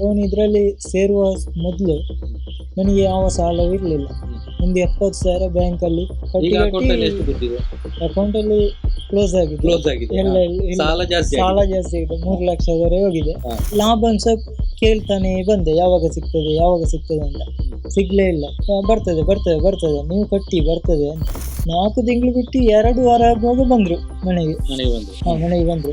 Loan ಇದರಲ್ಲಿ ಸೇರುವ ಮೊದಲು ನನಗೆ ಯಾವ ಸಾಲವೂ ಇರಲಿಲ್ಲ. ಒಂದು ಎಪ್ಪತ್ತು ಸಾವಿರ ಬ್ಯಾಂಕಲ್ಲಿ ಅಕೌಂಟ್ ಅಲ್ಲಿ ಕ್ಲೋಸ್ ಆಗಿದೆ. ಕ್ಲೋಸ್ ಆಗಿದೆ. ಸಾಲ ಜಾಸ್ತಿ ಸಾಲ ಆಗಿದೆ. ಜಾಸ್ತಿ ಆಗಿದೆ. ಮೂರು ಲಕ್ಷದವರೆಗೆ ಹೋಗಿದೆ. ಲಾಭಾಂಶ ಕೇಳ್ತಾನೆ ಬಂದೆ. ಯಾವಾಗ ಸಿಗ್ತದೆ ಯಾವಾಗ ಸಿಗ್ತದೆ ಅಂತ. ಸಿಗ್ಲೇ ಇಲ್ಲ. ಬರ್ತದೆ ಬರ್ತದೆ ಬರ್ತದೆ. ನೀವು ಕಟ್ಟಿ ಬರ್ತದೆ ಅಂತ. ನಾಲ್ಕು ತಿಂಗಳು ಬಿಟ್ಟು ಎರಡು ವಾರ ಆಗುವಾಗ ಬಂದ್ರು ಮನೆಗೆ. ಮನೆಗೆ ಬಂದು ಹಾ ಮನೆಗೆ ಬಂದ್ರು.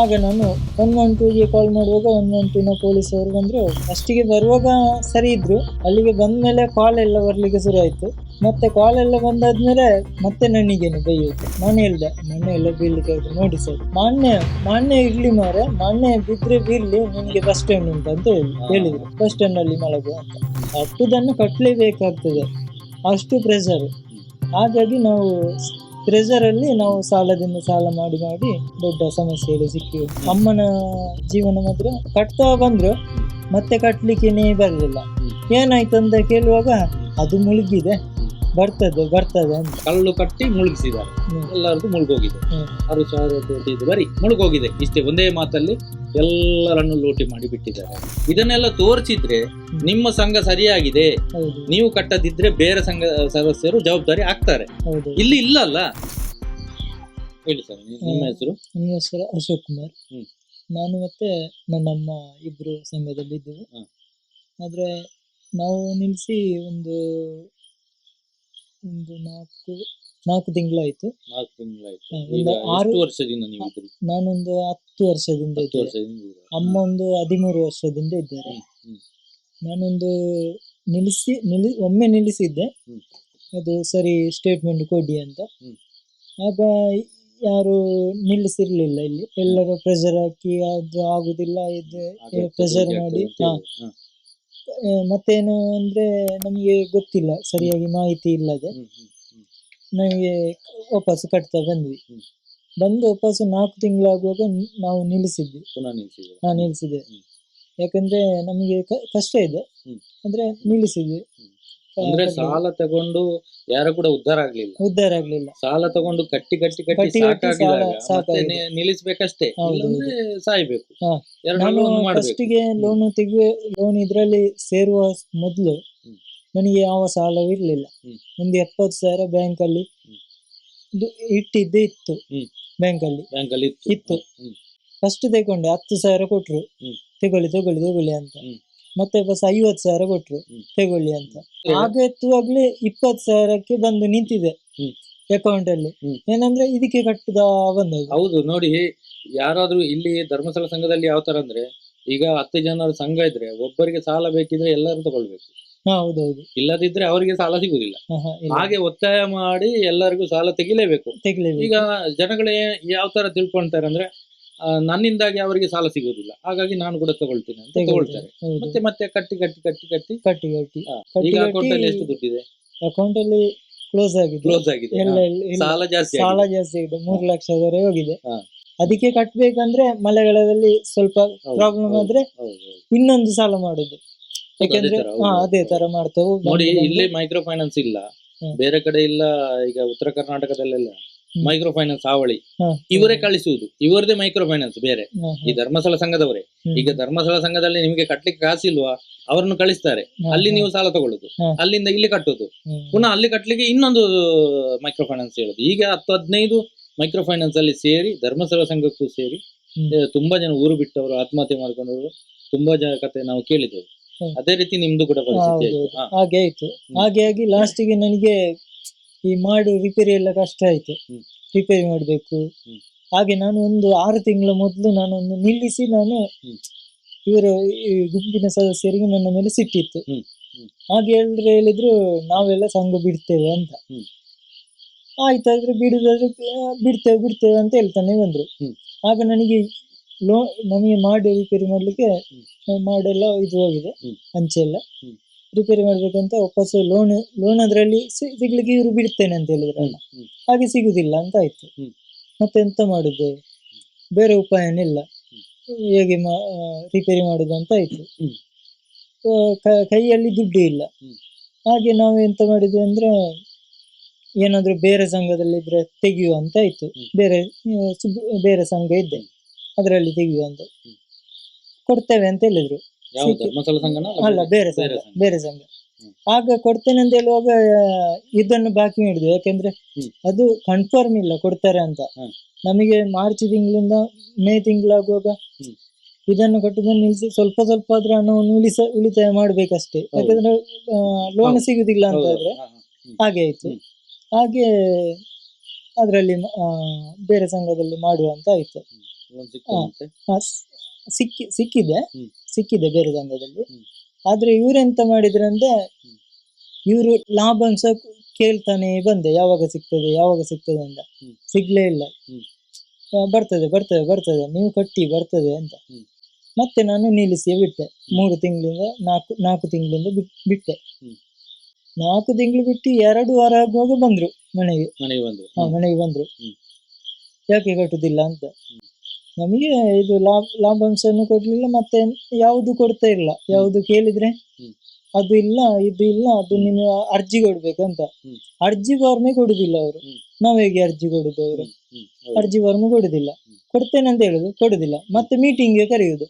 ಆಗ ನಾನು ಒನ್ ಒನ್ ಟೂಗೆ ಕಾಲ್ ಮಾಡುವಾಗ ಒನ್ ಒನ್ ಟೂನ ಪೊಲೀಸ್ ಅವರು ಬಂದ್ರು. ಫಸ್ಟಿಗೆ ಬರುವಾಗ ಸರಿ ಇದ್ರು. ಅಲ್ಲಿಗೆ ಬಂದ್ಮೇಲೆ ಕಾಲ್ ಎಲ್ಲ ಬರ್ಲಿಕ್ಕೆ ಶುರು ಆಯ್ತು. ಮತ್ತೆ ಕಾಲ್ ಎಲ್ಲ ಬಂದಾದ್ಮೇಲೆ ಮತ್ತೆ ನನಗೇನು ಬೈಯೋದು. ಮನೆ ಇಲ್ಲದೆ ಮೊನ್ನೆ ಎಲ್ಲ ಬೀಳ್ಲಿಕ್ಕೆ ಆಯ್ತು ನೋಡಿ ಸರ್. ಮಾನ್ಯ ಮಾನ್ಯ ಇರ್ಲಿ ಮಾರೆ ಮಾನ್ಯ ಬಿದ್ರೆ ಬೀರ್ಲಿ ನಿನಗೆ ಬಸ್ ಸ್ಟ್ಯಾಂಡ್ ಉಂಟು ಅಂತ ಹೇಳಿ ಹೇಳಿದ್ರು. ಬಸ್ ಸ್ಟ್ಯಾಂಡ್ ಅಲ್ಲಿ ಮಲಗು ಅಂತ. ಅಷ್ಟುದನ್ನು ಕಟ್ಟಲೇಬೇಕಾಗ್ತದೆ. ಅಷ್ಟು ಪ್ರೆಷರ್ ಹಾಗಾಗಿ ನಾವು ಪ್ರೆಷರಲ್ಲಿ ನಾವು ಸಾಲದಿಂದ ಸಾಲ ಮಾಡಿ ಮಾಡಿ ದೊಡ್ಡ ಸಮಸ್ಯೆಗೆ ಸಿಕ್ಕಿ ಅಮ್ಮನ ಜೀವನ ಮಾತ್ರ ಕಟ್ತಾ ಬಂದ್ರು. ಮತ್ತೆ ಕಟ್ಲಿಕ್ಕೇನೆ ಬರಲಿಲ್ಲ. ಏನಾಯ್ತು ಅಂತ ಕೇಳುವಾಗ ಅದು ಮುಳುಗಿದೆ. ಬರ್ತದೆ ಬರ್ತದೆ ಅಂತ. ಕಲ್ಲು ಕಟ್ಟಿ ಮುಳುಗಿಸಿದ್ದಾರೆ. ಎಲ್ಲರದ್ದು ಮುಳುಗೋಗಿದೆ. ಆರು ಸಾವಿರ ಕೋಟಿ ಇದು ಬರೀ ಮುಳುಗೋಗಿದೆ. ಇಷ್ಟೇ ಒಂದೇ ಮಾತಲ್ಲಿ ಎಲ್ಲರನ್ನು ಲೂಟಿ ಮಾಡಿ ಬಿಟ್ಟಿದ್ದಾರೆ. ಇದನ್ನೆಲ್ಲ ತೋರಿಸಿದ್ರೆ ನಿಮ್ಮ ಸಂಘ ಸರಿಯಾಗಿದೆ. ನೀವು ಕಟ್ಟದಿದ್ರೆ ಬೇರೆ ಸಂಘ ಸದಸ್ಯರು ಜವಾಬ್ದಾರಿ ಆಗ್ತಾರೆ. ಇಲ್ಲಿ ಇಲ್ಲ ಅಲ್ಲ? ಹೇಳಿ ಸರ್ ನಿಮ್ಮ ಹೆಸರು? ನಿಮ್ಮ ಹೆಸರು ಅಶೋಕ್ ಕುಮಾರ್. ನಾನು ಮತ್ತೆ ನನ್ನಮ್ಮ ಇಬ್ರು ಸಂಘದಲ್ಲಿ ಇದ್ದೇವೆ. ಆದ್ರೆ ನಾವು ನಿಲ್ಲಿಸಿ ಒಂದು ಒಂದು ನಾಲ್ಕು ನಾಲ್ಕು ತಿಂಗಳಾಯ್ತು ನಾಲ್ಕು ತಿಂಗಳಾಯ್ತು. ಈಗ ಆರು- ಎಷ್ಟು ವರ್ಷದಿಂದ ನೀವು ಇದ್ರಿ ನಾನೊಂದು ಹತ್ತು ವರ್ಷದಿಂದ ಹತ್ತು ಇದ್ದೆ ವರ್ಷದಿಂದ ಇದ್ದೀರಾ? ಅಮ್ಮ ಒಂದು ಹದಿಮೂರು ವರ್ಷದಿಂದ ಇದ್ದಾರೆ ಹ್ಮ್. ನಾನೊಂದು ನಿಲ್ಲಿಸಿ ನಿಲ್ಲಿ ಒಮ್ಮೆ ನಿಲ್ಲಿಸಿದ್ದೆ ಹ್ಮ್. ಅದು ಸರಿ ಸ್ಟೇಟ್ಮೆಂಟ್ ಕೊಡಿ ಅಂತ ಹ್ಮ್. ಆಗ ಯಾರು ನಿಲ್ಲಿಸಿರ್ಲಿಲ್ಲ ಇಲ್ಲಿ ಎಲ್ಲರೂ ಪ್ರೆಷರ್ ಹಾಕಿ ಅದು ಆಗುದಿಲ್ಲ ಇದು ಪ್ರೆಷರ್ ಮಾಡಿ ಹಾ. ಹಾ. ಮತ್ತೇನು ಅಂದ್ರೆ ನಮಗೆ ಗೊತ್ತಿಲ್ಲ ಸರಿಯಾಗಿ ಮಾಹಿತಿ ಇಲ್ಲದೆ. ನಮಗೆ ವಾಪಸ್ ಕಟ್ತಾ ಬಂದ್ವಿ. ಬಂದು ವಾಪಸ್ ನಾಲ್ಕು ತಿಂಗಳಾಗುವಾಗ ನಾವು ನಿಲ್ಲಿಸಿದ್ವಿ? ಹಾ ನಿಲ್ಲಿಸಿದೆ ಯಾಕಂದ್ರೆ ನಮಗೆ ಕಷ್ಟ ಇದೆ ಅಂದ್ರೆ ನಿಲ್ಲಿಸಿದ್ವಿ. ಅಂದ್ರೆ ಸಾಲ ತಗೊಂಡು ಯಾರು ಕೂಡ ಉದ್ಧಾರ ಆಗ್ಲಿಲ್ಲ. ಉದ್ಧಾರ ಆಗ್ಲಿಲ್ಲ. ಸಾಲ ತಗೊಂಡು ಕಟ್ಟಿ ಕಟ್ಟಿ ಕಟ್ಟಿ ಸಾಕಾಗಿದಾಗ ನಿಲ್ಲಿಸ್ಬೇಕಷ್ಟೇ. ಇಲ್ಲಾಂದ್ರೆ ಸಾಯ್ಬೇಕು. ಹಾ. ಎರಡರಲ್ಲೂ ಒಂದು ಮಾಡ್ಬೇಕು. ಫಸ್ಟಿಗೆ ಲೋನ್ ತೆಗಿ ಲೋನ್ ಇದ್ರಲ್ಲಿ ಸೇರುವ ಮೊದಲು ನನಗೆ ಯಾವ ಸಾಲವೂ ಇರ್ಲಿಲ್ಲ. ಒಂದು ಎಪ್ಪತ್ತು ಸಾವಿರ ಬ್ಯಾಂಕ್ ಅಲ್ಲಿ ಇಟ್ಟಿದ್ದೇ ಇತ್ತು. ಬ್ಯಾಂಕ್ ಅಲ್ಲಿ ಬ್ಯಾಂಕ್ ಅಲ್ಲಿ ಇತ್ತು. ಫಸ್ಟ್ ತಗೊಂಡೆ ಹತ್ತು ಸಾವಿರ ಕೊಟ್ರು. ತಗೊಳ್ಳಿ ತಗೊಳ್ಳಿ ತಗೊಳ್ಳಿ ಅಂತ. ಮತ್ತೆ ಬಸ್ ಐವತ್ ಸಾವಿರ ಕೊಟ್ರು. ತಗೊಳ್ಳಿ ಅಂತ. ಆಗ ಎತ್ತುವಾಗ್ಲೇ ಇಪ್ಪತ್ ಸಾವಿರಕ್ಕೆ ಬಂದು ನಿಂತಿದೆ. ಅಕೌಂಟ್ ಅಲ್ಲಿ. ಏನಂದ್ರೆ ಇದಕ್ಕೆ ಕಟ್ಟದ ಬಂದದ್ದು ಹೌದು ನೋಡಿ ಯಾರಾದ್ರೂ ಇಲ್ಲಿ ಧರ್ಮಸ್ಥಳ ಸಂಘದಲ್ಲಿ ಯಾವ ತರ ಅಂದ್ರೆ ಈಗ ಹತ್ತು ಜನರ ಸಂಘ ಇದ್ರೆ ಒಬ್ಬರಿಗೆ ಸಾಲ ಬೇಕಿದ್ರೆ ಎಲ್ಲರೂ ತಗೊಳ್ಬೇಕು ಹೌದೌದು ಇಲ್ಲದಿದ್ರೆ ಅವರಿಗೆ ಸಾಲ ಸಿಗುದಿಲ್ಲ. ಹಾಗೆ ಒತ್ತಾಯ ಮಾಡಿ ಎಲ್ಲರಿಗೂ ಸಾಲ ತೆಗಿಲೇಬೇಕು ತೆಗಿಲೇಬೇಕು ಈಗ ಜನಗಳೇ ಯಾವ ತರ ತಿಳ್ಕೊಂತಾರೆ ಅಂದ್ರೆ ನನ್ನಿಂದಾಗಿ ಅವರಿಗೆ ಸಾಲ ಸಿಗುವುದಿಲ್ಲ. ಹಾಗಾಗಿ ನಾನು ಕೂಡ ತಗೊಳ್ತೇನೆ ಅಂತ ತಗೊಳ್ತಾರೆ. ಮತ್ತೆ ಮತ್ತೆ ಕಟ್ಟಿ ಕಟ್ಟಿ ಕಟ್ಟಿ ಕಟ್ಟಿ. ಕಟ್ಟಿ ಕಟ್ಟಿ. ಈಗ ಅಕೌಂಟ್ ಅಲ್ಲಿ ಎಷ್ಟು ದುಡ್ಡಿದೆ? ಅಕೌಂಟ್ ಅಲ್ಲಿ ಕ್ಲೋಸ್ ಆಗಿದೆ. ಕ್ಲೋಸ್ ಆಗಿದೆ. ಸಾಲ ಜಾಸ್ತಿ ಸಾಲ ಜಾಸ್ತಿ ಇದೆ ಮೂರು ಲಕ್ಷದವರೆಗೆ ಹೋಗಿದೆ. ಅದಕ್ಕೆ ಕಟ್ಬೇಕಂದ್ರೆ ಮಳೆಗಾಲದಲ್ಲಿ ಸ್ವಲ್ಪ ಪ್ರಾಬ್ಲಮ್ ಆದ್ರೆ. ಇನ್ನೊಂದು ಸಾಲ ಮಾಡುದು. ಯಾಕೆಂದ್ರೆ ಹಾ ಅದೇ ತರ ಮಾಡ್ತೇವೆ. ನೋಡಿ ಇಲ್ಲಿ ಮೈಕ್ರೋ ಫೈನಾನ್ಸ್ ಇಲ್ಲ ಬೇರೆ ಕಡೆ ಇಲ್ಲ ಈಗ ಉತ್ತರ ಕರ್ನಾಟಕದಲ್ಲೆಲ್ಲ. ಮೈಕ್ರೋ ಫೈನಾನ್ಸ್ ಹಾವಳಿ. ಇವರೇ ಕಳಿಸುವುದು. ಇವರದೇ ಮೈಕ್ರೋ ಫೈನಾನ್ಸ್ ಬೇರೆ ಈ ಧರ್ಮಸ್ಥಳ ಸಂಘದವರೇ. ಈಗ ಧರ್ಮಸ್ಥಳ ಸಂಘದಲ್ಲಿ ನಿಮಗೆ ಕಟ್ಲಿಕ್ಕೆ ಕಾಸಿಲ್ವಾ? ಅವರನ್ನು ಕಳಿಸ್ತಾರೆ. ಅಲ್ಲಿ ನೀವು ಸಾಲ ತಗೊಳ್ಳುದು. ಅಲ್ಲಿಂದ ಇಲ್ಲಿ ಕಟ್ಟುದು. ಪುನಃ ಅಲ್ಲಿ ಕಟ್ಟಲಿಕ್ಕೆ ಇನ್ನೊಂದು ಮೈಕ್ರೋ ಫೈನಾನ್ಸ್ ಹೇಳುದು. ಈಗ ಹತ್ತು ಹದಿನೈದು ಮೈಕ್ರೋ ಫೈನಾನ್ಸ್ ಅಲ್ಲಿ ಸೇರಿ ಧರ್ಮಸ್ಥಳ ಸಂಘಕ್ಕೂ ಸೇರಿ ತುಂಬಾ ಜನ ಊರು ಬಿಟ್ಟವರು ಆತ್ಮಹತ್ಯೆ ಮಾಡ್ಕೊಂಡವರು ತುಂಬಾ ಜನ ಕತೆ ನಾವು ಕೇಳಿದ್ದೇವೆ. ಅದೇ ರೀತಿ ನಿಮ್ದು ಕೂಡ ಪರಿಸ್ಥಿತಿ. ಹಾಗೆ ಆಯ್ತು. ಹಾಗೆ ಆಗಿ ಲಾಸ್ಟಿಗೆ ನನಗೆ ಈ ಮಾಡು ರಿಪೇರಿ ಎಲ್ಲ ಕಷ್ಟ ಆಯ್ತು. ರಿಪೇರಿ ಮಾಡಬೇಕು. ಹಾಗೆ ನಾನು ಒಂದು ಆರು ತಿಂಗಳ ಮೊದಲು ನಾನೊಂದು ನಿಲ್ಲಿಸಿ ನಾನು ಇವರ ಗುಂಪಿನ ಸದಸ್ಯರಿಗೆ ನನ್ನ ಮೇಲೆ ಸಿಟ್ಟಿತ್ತು. ಹಾಗೆ ಎಲ್ರು ಹೇಳಿದ್ರು ನಾವೆಲ್ಲ ಸಂಘ ಬಿಡ್ತೇವೆ ಅಂತ. ಆಯ್ತಾದ್ರೆ ಬಿಡುದಾದ್ರೆ ಬಿಡ್ತೇವೆ ಬಿಡ್ತೇವೆ ಅಂತ ಹೇಳ್ತಾನೆ ಬಂದ್ರು. ಆಗ ನನಗೆ ಲೋ ನಮಗೆ ಮಾಡಿ ರಿಪೇರಿ ಮಾಡ್ಲಿಕ್ಕೆ ಮಾಡೆಲ್ಲ ಇದು ಹೋಗಿದೆ. ಹ್ಮ್. ರಿಪೇರಿ ಮಾಡ್ಬೇಕಂತ ವಾಪಸ್ ಲೋನ್ ಲೋನ್ ಅದರಲ್ಲಿ ಸಿಗ್ಲಿಕ್ಕೆ ಇವರು ಬಿಡ್ತೇನೆ ಅಂತ ಹೇಳಿದ್ರಲ್ಲ. ಹಾಗೆ ಸಿಗುದಿಲ್ಲ ಅಂತ ಆಯ್ತು. ಮತ್ತೆ ಎಂತ ಮಾಡುದು? ಬೇರೆ ಉಪಾಯನಿಲ್ಲ. ಹೇಗೆ ರಿಪೇರಿ ಮಾಡುದು ಅಂತ ಆಯ್ತು. ಕೈಯಲ್ಲಿ ದುಡ್ಡು ಇಲ್ಲ. ಹಾಗೆ ನಾವು ಎಂತ ಮಾಡಿದ್ವಿ ಅಂದ್ರೆ ಏನಾದ್ರೂ ಬೇರೆ ಸಂಘದಲ್ಲಿ ಇದ್ರೆ ತೆಗೆಯುವ ಅಂತ ಆಯ್ತು. ಬೇರೆ ಬೇರೆ ಸಂಘ ಇದ್ದೆ. ಅದರಲ್ಲಿ ತೆಗೆಯುವ ಅಂತ ಕೊಡ್ತೇವೆ ಅಂತ ಹೇಳಿದ್ರು. ಧರ್ಮಸ್ಥಳ ಸಂಘನ ಅಲ್ಲ ಬೇರೆ ಸಂಘ ಬೇರೆ ಸಂಘ. ಆಗ ಕೊಡ್ತೇನೆ ಅಂತ ಹೇಳುವಾಗ ಇದನ್ನು ಬಾಕಿ ಮಾಡಿದ್ವಿ ಯಾಕೆಂದ್ರೆ ಅದು ಕನ್ಫರ್ಮ್ ಇಲ್ಲ ಕೊಡ್ತಾರೆ ಅಂತ. ನಮಗೆ ಮಾರ್ಚ್ ತಿಂಗಳಿಂದ ಮೇ ತಿಂಗಳಾಗುವಾಗ. ಇದನ್ನು ಕಟ್ಟುದನ್ನು ನಿಲ್ಲಿಸಿ ಸ್ವಲ್ಪ ಸ್ವಲ್ಪ ಆದ್ರೆ ಹಣವನ್ನು ಉಳಿಸ ಉಳಿತಾಯ ಮಾಡ್ಬೇಕಷ್ಟೇ. ಯಾಕಂದ್ರೆ ಲೋನ್. ಸಿಗುದಿಲ್ಲ ಅಂತ. ಆದ್ರೆ. ಹಾಗೆ ಆಯ್ತು. ಹಾಗೆ ಅದರಲ್ಲಿ ಬೇರೆ ಸಂಘದಲ್ಲಿ ಮಾಡುವ ಅಂತ ಆಯ್ತು ಸಿಕ್ಕಿ ಸಿಕ್ಕಿದೆ ಸಿಕ್ಕಿದೆ ಬೇರೆ ಸಂಘದಲ್ಲಿ ಹ್ಮ್. ಆದ್ರೆ ಇವರೆಂತ ಮಾಡಿದ್ರೆ ಅಂದ್ರೆ ಇವ್ರು ಲಾಭಾಂಶ ಕೇಳ್ತಾನೆ ಬಂದೆ ಯಾವಾಗ ಸಿಗ್ತದೆ ಯಾವಾಗ ಸಿಗ್ತದೆ ಅಂತ. ಸಿಗ್ಲೇ ಇಲ್ಲ. ಬರ್ತದೆ ಬರ್ತದೆ ಬರ್ತದೆ ನೀವು ಕಟ್ಟಿ ಬರ್ತದೆ ಅಂತ. ಮತ್ತೆ ನಾನು ನಿಲ್ಲಿಸಿ ಬಿಟ್ಟೆ. ಮೂರು ತಿಂಗಳಿಂದ ನಾಲ್ಕು ನಾಲ್ಕು ತಿಂಗಳಿಂದ ಬಿಟ್- ಬಿಟ್ಟೆ. ನಾಲ್ಕು ತಿಂಗಳು ಬಿಟ್ಟು ಎರಡು ವಾರ ಆಗುವಾಗ ಬಂದ್ರು ಮನೆಗೆ. ಮನೆಗೆ ಬಂದ್ರು. ಹಾ, ಮನೆಗೆ ಬಂದ್ರು. ಯಾಕೆ ಕಟ್ಟುದಿಲ್ಲ ಅಂತ. ನಮಗೆ ಇದು ಲಾಭ ಲಾಭಾಂಶವನ್ನು ಕೊಡ್ಲಿಲ್ಲ ಮತ್ತೆ ಯಾವುದು ಕೊಡ್ತಾ ಇಲ್ಲ. ಯಾವುದು ಕೇಳಿದ್ರೆ ಅದು ಇಲ್ಲ ಇದು ಇಲ್ಲ ಅದು ನೀನು ಅರ್ಜಿ ಕೊಡ್ಬೇಕಂತ. ಅರ್ಜಿ ಫಾರ್ಮೇ ಕೊಡುದಿಲ್ಲ ಅವರು. ನಾವು ಹೇಗೆ ಅರ್ಜಿ ಕೊಡುದು ಅವರು. ಅರ್ಜಿ ಫಾರ್ಮ್ ಕೊಡುದಿಲ್ಲ. ಕೊಡ್ತೇನೆ ಅಂತ ಹೇಳುದು ಕೊಡುದಿಲ್ಲ. ಮತ್ತೆ ಮೀಟಿಂಗ್ಗೆ ಕರೆಯುವುದು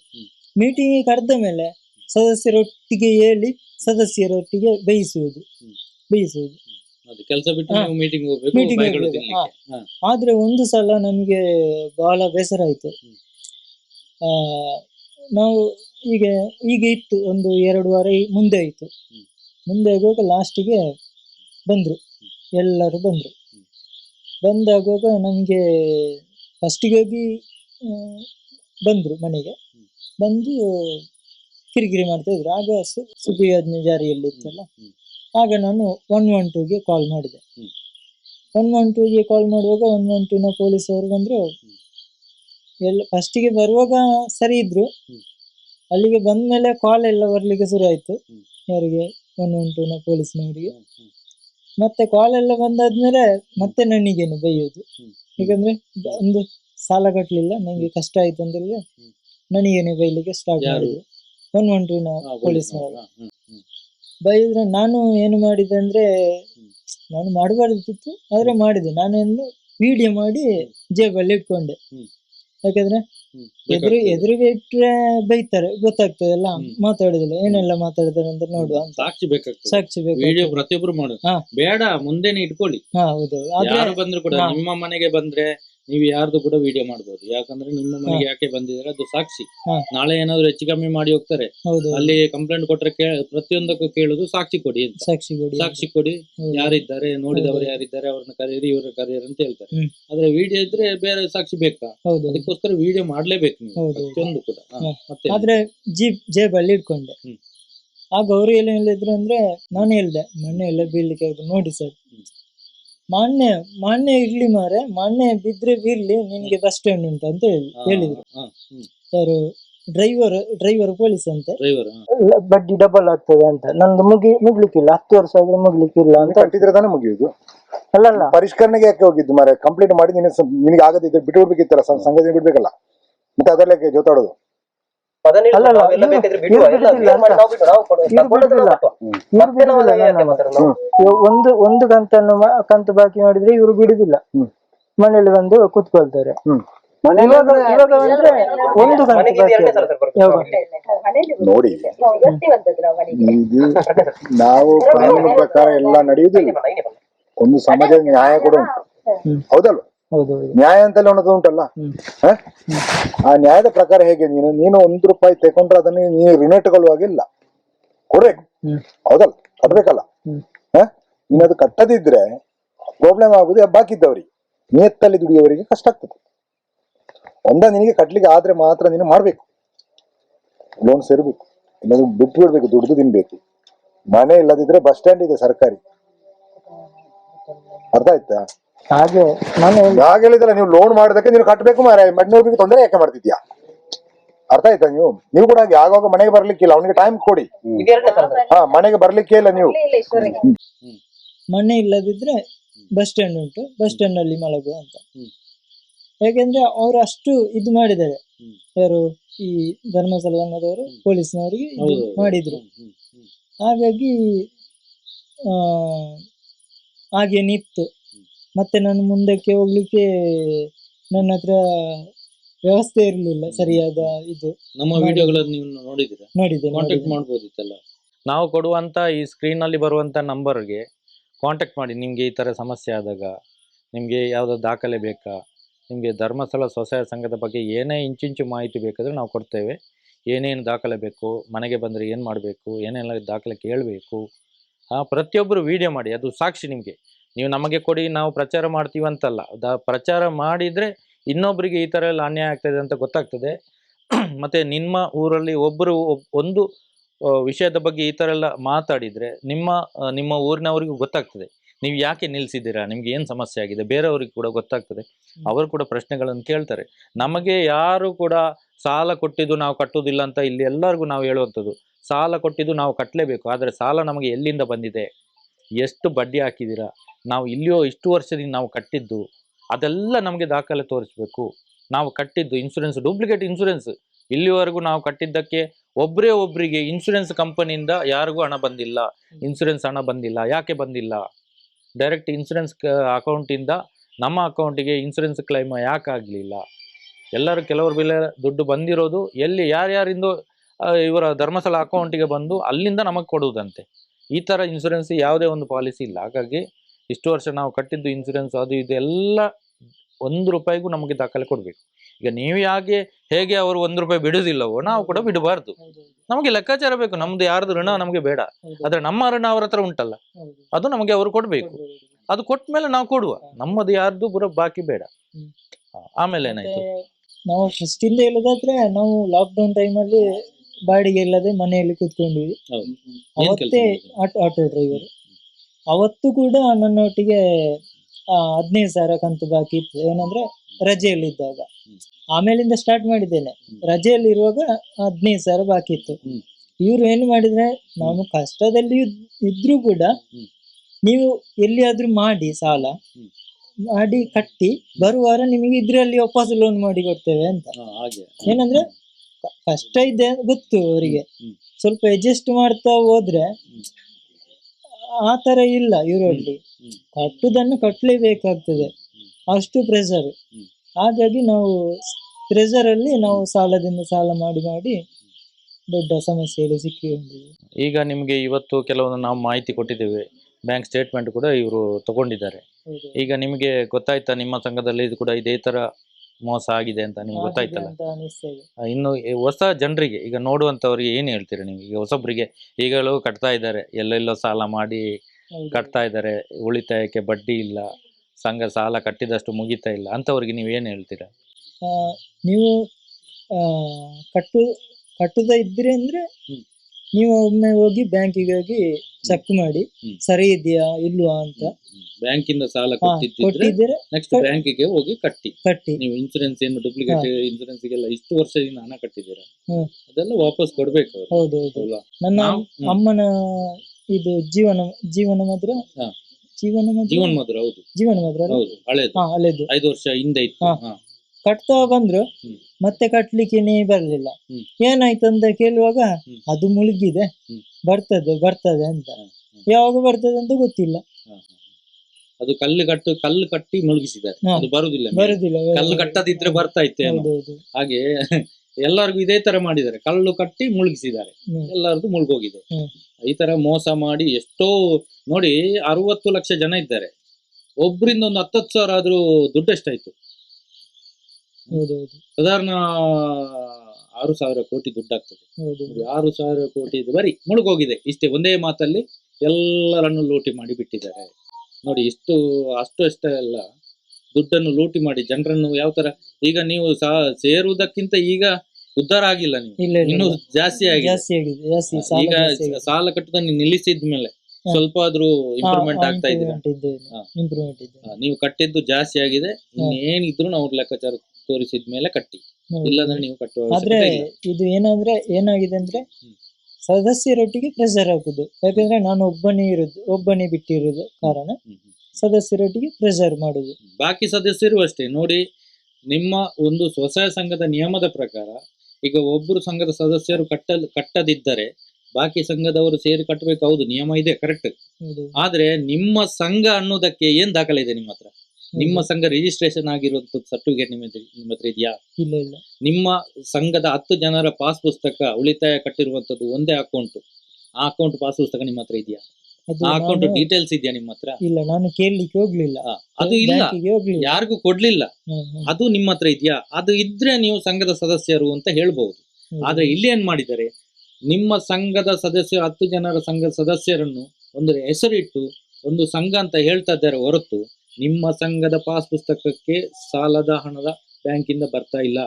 ಮೀಟಿಂಗ್ಗೆ ಮೀಟಿಂಗ್ ಕರೆದ ಮೇಲೆ ಸದಸ್ಯರೊಟ್ಟಿಗೆ ಹೇಳಿ ಸದಸ್ಯರೊಟ್ಟಿಗೆ ಬೇಯಿಸುವುದು. ಬೇಯಿಸುವುದು. ಕೆಲಸ ಬಿಟ್ಟು. ನೀವು ಮೀಟಿಂಗ್ ಹೋಗ್ಬೇಕು Meeting ಬಾಯಿಗಳು ಹೋಗ್ಬೇಕು, ತಿನ್ಲಿಕ್ಕೆ ಹಾ. ಆದ್ರೆ ಒಂದು ಸಲ ನಮಗೆ ಬಹಳ ಬೇಸರ ಆಯ್ತು. ಆ ನಾವು ಈಗ ಈಗ ಇತ್ತು ಒಂದು ಎರಡು ವಾರ ಈ- ಮುಂದೆ ಆಯ್ತು ಹ್ಮ್. ಮುಂದೆ ಆಗುವಾಗ ಲಾಸ್ಟಿಗೆ ಬಂದ್ರು ಎಲ್ಲರೂ ಬಂದ್ರು ಹ್ಮ್. ಬಂದಾಗುವಾಗ ನಮಗೆ ಫಸ್ಟಿಗೆ ಹೋಗಿ ಆ, ಬಂದ್ರು ಮನೆಗೆ ಹ್ಮ್. ಬಂದು ಕಿರಿಕಿರಿ ಮಾಡ್ತಾ ಇದ್ರು ಆಗ ಸು- ಸುಗ್ಗಿ ಯೋಜನೆ ಜಾರಿಯಲ್ಲಿ ಇತ್ತಲ್ಲ ಹ್ಮ್. ಆಗ ನಾನು ಒನ್ ಒನ್ ಟೂಗೆ ಕಾಲ್ ಮಾಡಿದೆ. ಒನ್ ಒನ್ ಟೂಗೆ ಕಾಲ್ ಮಾಡುವಾಗ ಒನ್ ಒನ್ ಟೂನ ಪೊಲೀಸ್ ಅವರು ಬಂದ್ರು. ಎಲ್ಲ ಫಸ್ಟಿಗೆ ಬರುವಾಗ ಸರಿ ಇದ್ರು. ಅಲ್ಲಿಗೆ ಬಂದ್ಮೇಲೆ ಕಾಲ್ ಎಲ್ಲ ಬರ್ಲಿಕ್ಕೆ ಶುರು ಆಯ್ತು. ಅವರಿಗೆ ಯಾರಿಗೆ? ಒನ್ ಒನ್ ಟೂನ ಪೊಲೀಸ್ನವರಿಗೆ ಮತ್ತೆ ಕಾಲ್ ಎಲ್ಲ ಬಂದಾದ್ಮೇಲೆ ಮತ್ತೆ ನನಗೇನು ಬೈಯೋದು. ಯಾಕಂದ್ರೆ ಒಂದು ಸಾಲ ಕಟ್ಲಿಲ್ಲ ನನಗೆ ಕಷ್ಟ ಆಯ್ತು ಅಂದ್ರೆ ನನಗೇನು ಬೈಲಿಕ್ಕೆ ಸ್ಟಾರ್ಟ್? ಮಾಡಿದ್ರು. ಒನ್ ಒನ್ ಟೂನ ಪೊಲೀಸ್ನವರು. ಬೈದ್ರೆ ನಾನು ಏನು ಮಾಡಿದೆ ಅಂದ್ರೆ ನಾನು ಮಾಡಬಾರ್ದಿತ್ತು ಆದ್ರೆ ಮಾಡಿದೆ. ನಾನೇನು ವಿಡಿಯೋ ಮಾಡಿ ಜೇಬಲ್ಲಿ ಇಟ್ಕೊಂಡೆ. ಯಾಕಂದ್ರೆ. ಎದುರು. ಎದುರಿಗೆ ಇಟ್ರೆ ಬೈತಾರೆ ಗೊತ್ತಾಗ್ತದೆ ಎಲ್ಲ ಮಾತಾಡುದಿಲ್ಲ. ಏನೆಲ್ಲ ಮಾತಾಡ್ತಾರೆ ಅಂತ ನೋಡುವ ಸಾಕ್ಷಿ ಬೇಕಾಗ್ತದೆ. ಸಾಕ್ಷಿ ಬೇಕು ವಿಡಿಯೋ ಪ್ರತಿಯೊಬ್ರು ಮಾಡು. ಬೇಡ ಮುಂದೆನೆ ಇಟ್ಕೊಳ್ಳಿ. ಹೌದು. ಯಾರು ಬಂದ್ರು ಕೂಡ. ನಿಮ್ಮ ಮನೆಗೆ ಬಂದ್ರೆ ನೀವು ಯಾರ್ದು ಕೂಡ ವಿಡಿಯೋ ಮಾಡ್ಬೋದು ಯಾಕಂದ್ರೆ ನಿಮ್ಮ ಮನೆಗೆ ಯಾಕೆ ಬಂದಿದ್ರೆ ಅದು ಸಾಕ್ಷಿ ಹಾ. ನಾಳೆ ಏನಾದ್ರು ಹೆಚ್ಚು ಕಮ್ಮಿ ಮಾಡಿ ಹೋಗ್ತಾರೆ ಹೌದು ಅಲ್ಲಿ ಕಂಪ್ಲೇಂಟ್ ಕೊಟ್ರೆ ಕೇ- ಪ್ರತಿಯೊಂದಕ್ಕೂ ಕೇಳುದು ಸಾಕ್ಷಿ ಕೊಡಿ ಅಂತ ಸಾಕ್ಷಿ ಕೊಡಿ ಸಾಕ್ಷಿ ಕೊಡಿ ಹೌದು. ಯಾರಿದ್ದಾರೆ ನೋಡಿದವರು. ಯಾರಿದ್ದಾರೆ ಅವ್ರನ್ನ ಕರೀರಿ ಇವ್ರ ಕರೀರಿ ಅಂತ ಹೇಳ್ತಾರೆ ಹ್ಮ್. ಆದ್ರೆ ವಿಡಿಯೋ ಇದ್ರೆ ಬೇರೆ ಸಾಕ್ಷಿ ಬೇಕಾ ಹೌದು ಅದಕ್ಕೋಸ್ಕರ ವಿಡಿಯೋ ಮಾಡ್ಲೇಬೇಕು ನೀವು ಹೌದು. ಪ್ರತಿಯೊಂದು ಕೂಡ ಹಾ, ಹಾ. ಮತ್ತೆ ಆದ್ರೆ ಜೀಪ್ ಜೇಬಲ್ಲಿ ಇಟ್ಕೊಂಡೆ ಹ್ಮ್. ಆಗ ಎಲ್ಲ ಏನು ಹೇಳಿದ್ರು ಅಂದ್ರೆ ನಾನು ಹೇಳ್ದೆ ಮೊನ್ನೆ ಎಲ್ಲ ಬೀಳ್ಲಿಕ್ಕೆ ನೋಡಿ ಸರ್ ಹ್ಮ್. ಮಾನ್ಯ ಮಾನ್ಯ ಇರ್ಲಿ ಮಾರೆ ಮಾನ್ಯ ಬಿದ್ರೆ ಬೀರ್ಲಿ ನಿನ್ಗೆ ಬಸ್ ಸ್ಟ್ಯಾಂಡ್ ಉಂಟು ಅಂತ ಹೇಳಿ ಹೇಳಿದ್ರು. ಯಾರು? ಡ್ರೈವರ್ ಡ್ರೈವರ್ ಪೊಲೀಸ್ ಅಂತ. ಡ್ರೈವರ್ ಬಡ್ಡಿ ಡಬಲ್ ಆಗ್ತದೆ ಅಂತ. ನಂದು ಮುಗಿ ಮುಗ್ಲಿಕ್ಕಿಲ್ಲ. ಹತ್ತು ವರ್ಷ ಆದ್ರೆ ಮುಗ್ಲಿಕ್ಕಿಲ್ಲ ಅಂತ. ಕಟ್ಟಿದ್ರೆ ತಾನೇ ಮುಗಿಯುದು? ಅಲ್ಲಲ್ಲ ಪರಿಷ್ಕರಣೆಗೆ ಯಾಕೆ ಹೋಗಿದ್ದು ಮಾರೆ ಕಂಪ್ಲೀಟ್ ಮಾಡಿ ನಿನ್ನ ನಿನಗೆ ಆಗದಿದ್ರೆ ಬಿಟ್ಟು ಬಿಡ್ಬೇಕಿತ್ತಲ್ಲ ಸ- ಸಂಘದಿಂದ ಬಿಡ್ಬೇಕಲ್ಲ? ಮತ್ತೆ ಅದರಲ್ಲೇ ಜೊತಾಡೋದು? ಒಂದು ಒಂದು ಕಂತನ್ನು ಮ- ಕಂತು ಬಾಕಿ ಮಾಡಿದ್ರೆ ಇವರು ಬಿಡುದಿಲ್ಲ. ಮನೆಯಲ್ಲಿ ಮನೇಲಿ ಬಂದು ಕುತ್ಕೊಳ್ತಾರೆ. ಒಂದು ಕಂತು? ನೋಡಿ. ನಾವು ಕಾನೂನು ಪ್ರಕಾರ ಎಲ್ಲ ನಡೆಯುವುದಿಲ್ಲ. ಒಂದು ಸಮಾಜ ನ್ಯಾಯ ಕೂಡ ಉಂಟು ಹೌದಲ್ವಾ ಹೌದಲ್ವ? ಹೌದು ಹೌದು ನ್ಯಾಯ ಅಂತಲೇ ಅನ್ನೋದು ಉಂಟಲ್ಲ. ಆ ನ್ಯಾಯದ ಪ್ರಕಾರ ಹೇಗೆ? ನೀನು ನೀನು ಒಂದು ರೂಪಾಯಿ ತಗೊಂಡ್ರೆ ಅದನ್ನ ನೀನು ಋಣ ಕೊಡ್ಬೇಕು. ಹೌದಲ್ಲ? ಕಟ್ಬೇಕಲ್ಲ ನೀನದು ನೀನು ಅದು ಕಟ್ಟದಿದ್ರೆ ಪ್ರಾಬ್ಲಮ್ ಆಗುದು ಬಾಕಿ ಇದ್ದವರಿಗೆ ನಿಯತ್ತಲ್ಲಿ ದುಡಿಯೋವರಿಗೆ ಕಷ್ಟ ಆಗ್ತದೆ. ಒಂದ ನಿನಗೆ ಕಟ್ಲಿಕ್ಕೆ ಆದ್ರೆ ಮಾತ್ರ ನೀನು ಮಾಡ್ಬೇಕು. ಲೋನ್ ಸೇರ್ಬೇಕು. ಇಲ್ಲದ್ರೆ ಬಿಟ್ಟು ಬಿಡ್ಬೇಕು ದುಡ್ದು ತಿನ್ಬೇಕು. ಮನೆ ಇಲ್ಲದಿದ್ರೆ ಬಸ್ ಸ್ಟ್ಯಾಂಡ್ ಇದೆ ಸರ್ಕಾರಿ. ಅರ್ಥ ಆಯ್ತಾ? ಹಾಗೆ ನಾನು ಯಾಕೆ ಹೇಳಿದಲ್ಲ ನೀವು ಲೋನ್ ಮಾಡೋದಕ್ಕೆ ನೀವು ಕಟ್ಟಬೇಕು ಮಾರ ಮಣ್ಣೂರಿಗೆ ತೊಂದರೆ ಯಾಕೆ ಮಾಡ್ತಿದ್ಯಾ? ಅರ್ಥ ಆಯ್ತಾ ನೀವು? ನೀವು ಕೂಡ ಹಾಗೆ ಆಗಾಗ ಮನೆಗೆ ಬರ್ಲಿಕ್ಕಿಲ್ಲ ಅವನಿಗೆ ಟೈಮ್ ಕೊಡಿ. ಹಾ ಮನೆಗೆ ಬರ್ಲಿಕ್ಕೆ ಇಲ್ಲ ನೀವು. ಮನೆ ಇಲ್ಲದಿದ್ರೆ ಬಸ್ ಸ್ಟ್ಯಾಂಡ್ ಉಂಟು ಬಸ್ ಸ್ಟ್ಯಾಂಡ್ ಅಲ್ಲಿ ಮಲಗು ಅಂತ. ಯಾಕೆಂದ್ರೆ ಅವರು ಅಷ್ಟು ಇದು ಮಾಡಿದ್ದಾರೆ. ಯಾರು ಈ ಧರ್ಮಸ್ಥಳ ಅನ್ನೋದವರು. ಪೊಲೀಸ್ನವರಿಗೆ ಇದು ಮಾಡಿದ್ರು. ಹಾಗಾಗಿ ಆ ಹಾಗೆ ನಿತ್ತು ಮತ್ತೆ ನಾನು ಮುಂದಕ್ಕೆ ಹೋಗ್ಲಿಕ್ಕೆ ನನ್ನ ಹತ್ರ ವ್ಯವಸ್ಥೆ ಇರಲಿಲ್ಲ ಸರಿಯಾದ ಇದು. ನಮ್ಮ. ವಿಡಿಯೋಗಳನ್ನು ನೀವು ನೋಡಿದ್ದೀರಾ? ನೋಡಿದೆ ಕಾಂಟ್ಯಾಕ್ಟ್. ಮಾಡ್ಬೋದಿತ್ತಲ್ಲ? ನಾವು ಕೊಡುವಂತ ಈ ಸ್ಕ್ರೀನ್ ಅಲ್ಲಿ ಬರುವಂತ ನಂಬರ್ಗೆ ಕಾಂಟ್ಯಾಕ್ಟ್ ಮಾಡಿ. ನಿಮ್ಗೆ ಈ ತರ ಸಮಸ್ಯೆ ಆದಾಗ ನಿಮ್ಗೆ ಯಾವ್ದೋ ದಾಖಲೆ ಬೇಕಾ? ನಿಮ್ಗೆ ಧರ್ಮಸ್ಥಳ ಸ್ವಸಹಾಯ ಸಂಘದ ಬಗ್ಗೆ ಏನೇ ಇಂಚಿಂಚು ಮಾಹಿತಿ ಬೇಕಾದ್ರೆ ನಾವು ಕೊಡ್ತೇವೆ. ಏನೇನು ದಾಖಲೆ ಬೇಕು? ಮನೆಗೆ ಬಂದರೆ ಏನು ಮಾಡಬೇಕು? ಏನೆಲ್ಲ ದಾಖಲೆ ಕೇಳಬೇಕು? ಆ ಪ್ರತಿಯೊಬ್ಬರು ವಿಡಿಯೋ ಮಾಡಿ. ಅದು ಸಾಕ್ಷಿ ನಿಮಗೆ. ನೀವು ನಮಗೆ ಕೊಡಿ ನಾವು ಪ್ರಚಾರ ಮಾಡ್ತೀವಿ ಅಂತಲ್ಲ. ದ ಪ್ರಚಾರ ಮಾಡಿದರೆ ಇನ್ನೊಬ್ಬರಿಗೆ ಈ ಥರ ಎಲ್ಲ ಅನ್ಯಾಯ ಆಗ್ತದೆ ಅಂತ ಗೊತ್ತಾಗ್ತದೆ. ಮತ್ತು ನಿಮ್ಮ ಊರಲ್ಲಿ ಒಬ್ಬರು ಒಂದು ವಿಷಯದ ಬಗ್ಗೆ ಈ ಥರ ಎಲ್ಲ ಮಾತಾಡಿದರೆ ನಿಮ್ಮ ನಿಮ್ಮ ಊರಿನವರಿಗೂ ಗೊತ್ತಾಗ್ತದೆ. ನೀವು ಯಾಕೆ ನಿಲ್ಲಿಸಿದ್ದೀರಾ ನಿಮ್ಗೆ ಏನು ಸಮಸ್ಯೆ ಆಗಿದೆ? ಬೇರೆಯವ್ರಿಗೆ ಕೂಡ ಗೊತ್ತಾಗ್ತದೆ. ಅವರು ಕೂಡ ಪ್ರಶ್ನೆಗಳನ್ನು ಕೇಳ್ತಾರೆ. ನಮಗೆ ಯಾರು ಕೂಡ ಸಾಲ ಕೊಟ್ಟಿದ್ದು ನಾವು ಕಟ್ಟುವುದಿಲ್ಲ ಅಂತ ಇಲ್ಲಿ ಎಲ್ಲರಿಗೂ ನಾವು ಹೇಳುವಂಥದ್ದು. ಸಾಲ ಕೊಟ್ಟಿದ್ದು ನಾವು ಕಟ್ಟಲೇಬೇಕು. ಆದರೆ ಸಾಲ ನಮಗೆ ಎಲ್ಲಿಂದ ಬಂದಿದೆ? ಎಷ್ಟು ಬಡ್ಡಿ ಹಾಕಿದ್ದೀರಾ? ನಾವು ಇಲ್ಲಿಯೋ ಇಷ್ಟು ವರ್ಷದಿಂದ ನಾವು ಕಟ್ಟಿದ್ದು, ಅದೆಲ್ಲ ನಮಗೆ ದಾಖಲೆ ತೋರಿಸ್ಬೇಕು. ನಾವು ಕಟ್ಟಿದ್ದು ಇನ್ಸೂರೆನ್ಸ್ ಡೂಪ್ಲಿಕೇಟ್ ಇನ್ಸೂರೆನ್ಸ್ ಇಲ್ಲಿವರೆಗೂ ನಾವು ಕಟ್ಟಿದ್ದಕ್ಕೆ ಒಬ್ಬರೇ ಒಬ್ಬರಿಗೆ ಇನ್ಸೂರೆನ್ಸ್ ಕಂಪನಿಯಿಂದ ಯಾರಿಗೂ ಹಣ ಬಂದಿಲ್ಲ. ಇನ್ಸೂರೆನ್ಸ್ ಹಣ ಬಂದಿಲ್ಲ. ಯಾಕೆ ಬಂದಿಲ್ಲ? ಡೈರೆಕ್ಟ್ ಇನ್ಸೂರೆನ್ಸ್ ಅಕೌಂಟಿಂದ ನಮ್ಮ ಅಕೌಂಟಿಗೆ ಇನ್ಸೂರೆನ್ಸ್ ಕ್ಲೈಮ್ ಯಾಕೆ ಆಗಲಿಲ್ಲ? ಎಲ್ಲರೂ ಕೆಲವರು ಬೆಲೆ ದುಡ್ಡು ಬಂದಿರೋದು ಎಲ್ಲಿ, ಯಾರ್ಯಾರಿಂದೋ ಇವರ ಧರ್ಮಸ್ಥಳ ಅಕೌಂಟಿಗೆ ಬಂದು ಅಲ್ಲಿಂದ ನಮಗೆ ಕೊಡುವುದಂತೆ. ಈ ಥರ ಇನ್ಸೂರೆನ್ಸ್ ಯಾವುದೇ ಒಂದು ಪಾಲಿಸಿ ಇಲ್ಲ. ಹಾಗಾಗಿ ಇಷ್ಟು ವರ್ಷ ನಾವು ಕಟ್ಟಿದ್ದು ಇನ್ಸೂರೆನ್ಸ್ ಅದು ಇದೆಲ್ಲ ಎಲ್ಲ ಒಂದು ರೂಪಾಯಿಗೂ ನಮಗೆ ದಾಖಲೆ ಕೊಡಬೇಕು. ಈಗ ನೀವು ಯಾಕೆ ಹೇಗೆ ಅವರು ಒಂದು ರೂಪಾಯಿ ಬಿಡುವುದಿಲ್ಲವೋ ನಾವು ಕೂಡ ಬಿಡಬಾರ್ದು. ನಮಗೆ ಲೆಕ್ಕಾಚಾರ ಬೇಕು. ನಮ್ದು ಯಾರ್ದು ಋಣ ನಮಗೆ ಬೇಡ. ಆದ್ರೆ ನಮ್ಮ ಋಣ ಅವ್ರ ಹತ್ರ ಉಂಟಲ್ಲ. ಅದು ನಮಗೆ ಅವರು ಕೊಡಬೇಕು. ಅದು ಕೊಟ್ಟ ಮೇಲೆ ನಾವು ಕೊಡುವ. ನಮ್ಮದು ಯಾರ್ದು ಪೂರ ಬಾಕಿ ಬೇಡ. ಆಮೇಲೆ ಏನಾಯ್ತು? ನಾವು ಫಸ್ಟ್ ಇಂದ ಹೇಳೋದಾದ್ರೆ ನಾವು ಲಾಕ್ ಡೌನ್ ಟೈಮಲ್ಲಿ ಬಾಡಿಗೆ ಇಲ್ಲದೆ ಮನೆಯಲ್ಲಿ ಕೂತ್ಕೊಂಡಿವಿ. ಅವತ್ತೇ? ಆಟೋ ಆಟೋ ಡ್ರೈವರ್ ಅವತ್ತು ಕೂಡ ನನ್ನೊಟ್ಟಿಗೆ ಆ, ಹದಿನೈದು ಸಾವಿರ ಕಂತು ಬಾಕಿ ಇತ್ತು. ಏನಂದ್ರೆ ರಜೆಯಲ್ಲಿ ಇದ್ದಾಗ. ಆಮೇಲಿಂದ ಸ್ಟಾರ್ಟ್ ಮಾಡಿದ್ದೇನೆ. ರಜೆಯಲ್ಲಿ ಇರುವಾಗ ಹದಿನೈದು ಸಾವಿರ ಬಾಕಿ ಇತ್ತು. ಇವ್ರು ಏನು ಮಾಡಿದ್ರೆ ನಾವು ಕಷ್ಟದಲ್ಲಿ ಇದ್- ಇದ್ರೂ ಕೂಡ. ನೀವು ಎಲ್ಲಿಯಾದ್ರೂ ಮಾಡಿ ಸಾಲ ಮಾಡಿ ಕಟ್ಟಿ ಬರುವಾರ ನಿಮಗೆ ಇದ್ರಲ್ಲಿ ವಾಪಸ್ ಲೋನ್ ಮಾಡಿ ಕೊಡ್ತೇವೆ ಅಂತ. ಏನಂದ್ರೆ ಕಷ್ಟ ಇದೆ ಗೊತ್ತು ಅವರಿಗೆ. ಸ್ವಲ್ಪ ಅಡ್ಜಸ್ಟ್ ಮಾಡ್ತಾ ಹೋದ್ರೆ. ಆ ತರ ಇಲ್ಲ ಇವರಲ್ಲಿ. ಕಟ್ಟುದನ್ನು ಕಟ್ಟಲೇಬೇಕಾಗ್ತದೆ. ಅಷ್ಟು ಪ್ರೆಷರ್. ಹಾಗಾಗಿ ನಾವು ಪ್ರೆಷರ್ ಅಲ್ಲಿ ನಾವು ಸಾಲದಿಂದ ಸಾಲ ಮಾಡಿ ಮಾಡಿ ದೊಡ್ಡ ಸಮಸ್ಯೆಯಲ್ಲಿ ಸಿಕ್ಕಿಕೊಂಡಿದ್ದೀವಿ. ಈಗ ನಿಮಗೆ ಇವತ್ತು ಕೆಲವೊಂದು ನಾವು ಮಾಹಿತಿ ಕೊಟ್ಟಿದ್ದೇವೆ. ಬ್ಯಾಂಕ್ ಸ್ಟೇಟ್ಮೆಂಟ್ ಕೂಡ ಇವರು ತಗೊಂಡಿದ್ದಾರೆ. ಈಗ ನಿಮಗೆ ಗೊತ್ತಾಯ್ತಾ ನಿಮ್ಮ ಸಂಘದಲ್ಲಿ ಇದು ಕೂಡ ಇದೇ ತರ ಮೋಸ ಆಗಿದೆ ಅಂತ ನಿಮ್ಗೆ ಗೊತ್ತಾಯ್ತಲ್ಲ ಅಂತ ಅನಿಸ್ತದೆ ಆ, ಇನ್ನು ಈ ಹೊಸ ಜನರಿಗೆ ಈಗ ನೋಡುವಂತವ್ರಿಗೆ ಏನ್ ಹೇಳ್ತೀರಾ ನೀವು ಈಗ ಹೊಸೊಬ್ರಿಗೆ ಈಗಲೂ ಕಟ್ತಾ ಇದ್ದಾರೆ ಎಲ್ಲೆಲ್ಲೋ ಸಾಲ ಮಾಡಿ ಹೌದು. ಕಟ್ತಾ ಇದ್ದಾರೆ ಉಳಿತಾಯಕ್ಕೆ ಬಡ್ಡಿ ಇಲ್ಲ ಸಂಘ ಸಾಲ ಕಟ್ಟಿದಷ್ಟು ಮುಗಿತಾ ಇಲ್ಲ ಅಂತವ್ರಿಗೆ ನೀವು ಏನ್ ಹೇಳ್ತೀರಾ ಆ, ನೀವು ಆ, ಕಟ್ಟು ಕಟ್ಟುದ ಇದ್ರೆ ಅಂದ್ರೆ ಹ್ಮ್. ನೀವು ಒಮ್ಮೆ ಹೋಗಿ ಬ್ಯಾಂಕಿಗೆ ಹೋಗಿ ಚೆಕ್ ಮಾಡಿ ಸರಿ ಇದೆಯಾ ಇಲ್ವಾ ಅಂತ. ಬ್ಯಾಂಕಿಂದ ಸಾಲ ಹಾ, ಕೊಟ್ಟಿದ್ದಿದ್ರೆ ಕೊಟ್ಟಿದ್ರೆ ನೆಕ್ಸ್ಟ್ ಬ್ಯಾಂಕಿಗೆ ಹೋಗಿ ಕಟ್ಟಿ. ಕಟ್ಟಿ. ನೀವು ಇನ್ಸೂರೆನ್ಸ್ ಏನು ಡೂಪ್ಲಿಕೇಟ್ ಇನ್ಸೂರೆನ್ಸ್ಗೆಲ್ಲ ಇಷ್ಟು ವರ್ಷದಿಂದ ಹಣ ಕಟ್ಟಿದ್ದೀರಾ? ಹ್ಮ್. ಅದೆಲ್ಲ ವಾಪಸ್ ಕೊಡ್ಬೇಕು ಅವ್ರು. ಹೌದು ಹೌದು. ಅಲ್ವಾ? ನನ್ನ ನಾವು ಹ್ಮ್. ಅಮ್ಮನ ಇದು ಜೀವನ ಜೀವನ ಮಾತ್ರ? ಹಾ. ಜೀವನ ಮಾತ್ರ? ಜೀವನ್ ಮಧುರ ಹೌದು. ಜೀವನ ಮಾತ್ರ ಅಲ್ಲ? ಹೌದು ಹಳೇದು. ಹಾ ಅಲ್ಲೇದು ಐದು ವರ್ಷ ಹಿಂದೆ ಇತ್ತು. ಹಾ. ಹಾ. ಕಟ್ತಾ ಬಂದ್ರು. ಮತ್ತೆ ಕಟ್ಲಿಕ್ಕೆನೇ ಬರ್ಲಿಲ್ಲ. ಏನಾಯ್ತು ಅಂತ ಕೇಳುವಾಗ ಅದು ಮುಳುಗಿದೆ. ಬರ್ತದೆ ಬರ್ತದೆ ಅಂತ. ಯಾವಾಗ ಬರ್ತದೆ ಅಂತ ಗೊತ್ತಿಲ್ಲ. ಅದು ಕಲ್ಲು ಕಟ್ಟು ಕಲ್ಲು ಕಟ್ಟಿ ಮುಳುಗಿಸಿದ್ದಾರೆ. ಅದು ಬರುದಿಲ್ಲ. ಬರುದಿಲ್ಲ ಕಲ್ಲು ಕಟ್ಟದಿದ್ರೆ ಬರ್ತಾ ಇತ್ತೇನೋ ಹೌದೌದು. ಹಾಗೆ ಎಲ್ಲರಿಗೂ ಇದೇ ತರ ಮಾಡಿದ್ದಾರೆ. ಕಲ್ಲು ಕಟ್ಟಿ ಮುಳುಗಿಸಿದ್ದಾರೆ. ಎಲ್ಲರದು ಮುಳುಗೋಗಿದೆ. ಈ ತರ ಮೋಸ ಮಾಡಿ ಎಷ್ಟೋ ನೋಡಿ ಅರವತ್ತು ಲಕ್ಷ ಜನ ಇದ್ದಾರೆ. ಒಬ್ರಿಂದ ಒಂದು ಹತ್ತತ್ತು ಸಾವಿರ ಆದ್ರೂ ದುಡ್ಡು ಎಷ್ಟಾಯ್ತು? ಹೌದೌದು. ಸಾಧಾರಣ ಆರು ಸಾವಿರ ಕೋಟಿ ದುಡ್ಡಾಗ್ತದೆ. ಹೌದು ಆರು ಸಾವಿರ ಕೋಟಿ ಬರಿ ಬರೀ ಮುಳುಗೋಗಿದೆ. ಇಷ್ಟೇ ಒಂದೇ ಮಾತಲ್ಲಿ ಎಲ್ಲರನ್ನು ಲೂಟಿ ಮಾಡಿ ಬಿಟ್ಟಿದ್ದಾರೆ. ನೋಡಿ ಇಷ್ಟು ಅಷ್ಟು ಅಷ್ಟೇ ಅಲ್ಲ. ದುಡ್ಡನ್ನು ಲೂಟಿ ಮಾಡಿ ಜನರನ್ನು ಯಾವ ತರ ಈಗ ನೀವು ಸೇರುವುದಕ್ಕಿಂತ ಈಗ ಉದ್ಧಾರ ಆಗಿಲ್ಲ ನೀವು. ಇಲ್ಲ ಇಲ್ಲ, ಇನ್ನು ಜಾಸ್ತಿ ಆಗಿದೆ. ಜಾಸ್ತಿ ಆಗಿದೆ ಜಾಸ್ತಿ ಸಾಲ ಈಗ ಜಾಸ್ತಿ ಆಗಿದೆ. ಸಾಲ ಕಟ್ಟುದನ್ನು ನಿಲ್ಲಿಸಿದ ಮೇಲೆ. ಸ್ವಲ್ಪ ಆದ್ರೂ ಇಂಪ್ರೂವ್ಮೆಂಟ್ ಆಗ್ತಾ ಇದ್ದೀರಾ improvement ಇದೆ ಹಾ. ಇಂಪ್ರೂವ್ಮೆಂಟ್ ಇದೆ ನೀವು ಕಟ್ಟಿದ್ದು ಜಾಸ್ತಿ ಆಗಿದೆ. ಇನ್ನೇನಿದ್ರು ಅವ್ರ ಲೆಕ್ಕಾಚಾರ ತೋರಿಸಿದ ಮೇಲೆ ಕಟ್ಟಿ. ಇಲ್ಲಾಂದ್ರೆ ನೀವು ಕಟ್ಟುವ ಆದ್ರೆ ಇದು ಏನಂದ್ರೆ ಏನಾಗಿದೆ ಅಂದ್ರೆ. ಸದಸ್ಯರೊಟ್ಟಿಗೆ ಪ್ರೆಷರ್ ಹಾಕುದು. ಯಾಕಂದ್ರೆ ನಾನು ಒಬ್ಬನೇ ಇರುದು ಒಬ್ಬನೇ ಬಿಟ್ಟಿರುದು ಕಾರಣ. ಸದಸ್ಯರೊಟ್ಟಿಗೆ ಪ್ರೆಷರ್ ಮಾಡುದು. ಬಾಕಿ ಸದಸ್ಯರು ಅಷ್ಟೇ. ನೋಡಿ ನಿಮ್ಮ ಒಂದು ಸ್ವಸಹಾಯ ಸಂಘದ ನಿಯಮದ ಪ್ರಕಾರ ಈಗ ಒಬ್ಬರು ಸಂಘದ ಸದಸ್ಯರು ಕಟ್ಟಲ್ ಕಟ್ಟದಿದ್ದರೆ ಬಾಕಿ ಸಂಘದವರು ಸೇರಿ ಕಟ್ಟಬೇಕು. ಹೌದು ನಿಯಮ ಇದೆ ಕರೆಕ್ಟ್ ಆದ್ರೆ ನಿಮ್ಮ ಸಂಘ ಅನ್ನೋದಕ್ಕೆ ಏನ್ ದಾಖಲೆ ಇದೆ ನಿಮ್ಮ ಹತ್ರ? ನಿಮ್ಮ ಸಂಘ ರಿಜಿಸ್ಟ್ರೇಷನ್ ಆಗಿರುವಂತ ಸರ್ಟಿಫಿಕೇಟ್ ನಿಮ್ಮ ನಿಮ್ಮ ಹತ್ರ ಇದೆಯಾ? ಇಲ್ಲ ಇಲ್ಲ. ನಿಮ್ಮ ಸಂಘದ ಹತ್ತು ಜನರ ಪಾಸ್ ಪುಸ್ತಕ ಉಳಿತಾಯ ಕಟ್ಟಿರುವಂತದ್ದು ಒಂದೇ ಅಕೌಂಟ್ ಆ ಅಕೌಂಟ್ ಪಾಸ್ ಪುಸ್ತಕ ನಿಮ್ಮ ಹತ್ರ ಇದೆಯಾ? ಅದು ಆ ಅಕೌಂಟ್ ನಾನು- ಡೀಟೇಲ್ಸ್ ಇದೆಯಾ ನಿಮ್ಮ ಹತ್ರ? ಇಲ್ಲ ನಾನು ಕೇಳಲಿಕ್ಕೆ ಹೋಗ್ಲಿಲ್ಲ. ಆ, ಅದು ಇಲ್ಲ. ಬ್ಯಾಂಕಿಗೆ ಹೋಗ್ಲಿಲ್ಲ. ಯಾರಿಗೂ ಕೊಡ್ಲಿಲ್ಲ. ಹ್ಮ್, ಹ್ಮ್, ಅದು ನಿಮ್ಮ ಹತ್ರ ಇದೆಯಾ? ಅದು ಇದ್ರೆ ನೀವು ಸಂಘದ ಸದಸ್ಯರು ಅಂತ ಹೇಳ್ಬಹುದು. ಹೌದು. ಆದ್ರೆ ಇಲ್ಲಿ ಏನ್ ಮಾಡಿದ್ದಾರೆ ನಿಮ್ಮ ಸಂಘದ ಸದಸ್ಯ ಹತ್ತು ಜನರ ಸಂಘದ ಸದಸ್ಯರನ್ನು ಒಂದು ಹೆಸರಿಟ್ಟು ಒಂದು ಸಂಘ ಅಂತ ಹೇಳ್ತಾ ಇದ್ದಾರೆ ಹೊರತು ನಿಮ್ಮ ಸಂಘದ ಪಾಸ್ ಪುಸ್ತಕಕ್ಕೆ ಸಾಲದ ಹಣದ ಬ್ಯಾಂಕಿಂದ ಬರ್ತಾ ಇಲ್ಲ.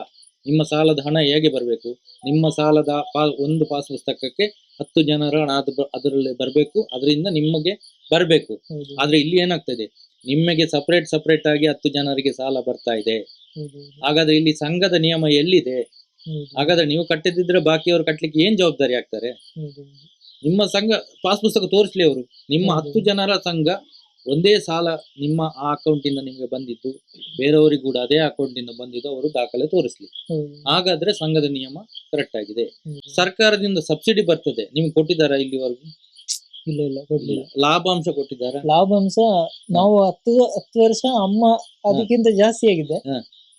ನಿಮ್ಮ ಸಾಲದ ಹಣ ಹೇಗೆ ಬರಬೇಕು? ನಿಮ್ಮ ಸಾಲದ ಪಾ ಒಂದು ಪಾಸ್ ಪುಸ್ತಕಕ್ಕೆ ಹತ್ತು ಜನರ ಹಣ ಅದು ಅದರಲ್ಲಿ ಬರಬೇಕು ಅದರಿಂದ ನಿಮಗೆ ಬರಬೇಕು. ಆದ್ರೆ ಇಲ್ಲಿ ಏನಾಗ್ತದೆ? ನಿಮಗೆ ಸಪರೇಟ್ ಸಪರೇಟ್ ಆಗಿ ಹತ್ತು ಜನರಿಗೆ ಸಾಲ ಬರ್ತಾ ಇದೆ. ಹಾಗಾದ್ರೆ ಇಲ್ಲಿ ಸಂಘದ ನಿಯಮ ಎಲ್ಲಿದೆ? ಹಾಗಾದ್ರೆ ನೀವು ಕಟ್ಟಿದ್ರೆ ಬಾಕಿಯವರು ಕಟ್ಲಿಕ್ಕೆ ಏನ್ ಜವಾಬ್ದಾರಿ ಆಗ್ತಾರೆ. ನಿಮ್ಮ ಸಂಘ ಪಾಸ್ ಪುಸ್ತಕ ತೋರಿಸ್ಲಿ ಅವರು. ನಿಮ್ಮ. ಹತ್ತು ಜನರ ಸಂಘ ಒಂದೇ ಸಾಲ ನಿಮ್ಮ ಆ ಅಕೌಂಟ್ ಇಂದ ನಿಮಗೆ ಬಂದಿದ್ದು ಬೇರೆಯವರಿಗೂ ಕೂಡ ಅದೇ ಅಕೌಂಟ್ ಇಂದ ಬಂದಿದ್ದು ಅವರು ದಾಖಲೆ ತೋರಿಸ್ಲಿ. ಹಾಗಾದ್ರೆ ಸಂಘದ ನಿಯಮ ಕರೆಕ್ಟ್ ಆಗಿದೆ. ಸರ್ಕಾರದಿಂದ ಸಬ್ಸಿಡಿ ಬರ್ತದೆ. ನಿಮ್ಗೆ ಕೊಟ್ಟಿದ್ದಾರಾ ಇಲ್ಲಿವರೆಗೂ? ಇಲ್ಲ ಇಲ್ಲ ಕೊಡ್ಲಿಲ್ಲ ಲಾಭಾಂಶ ಕೊಟ್ಟಿದ್ದಾರೆ? ಲಾಭಾಂಶ ನಾವು ಹತ್ತು ಹತ್ತು ವರ್ಷ ಅಮ್ಮ ಅದಕ್ಕಿಂತ ಜಾಸ್ತಿ ಆಗಿದೆ.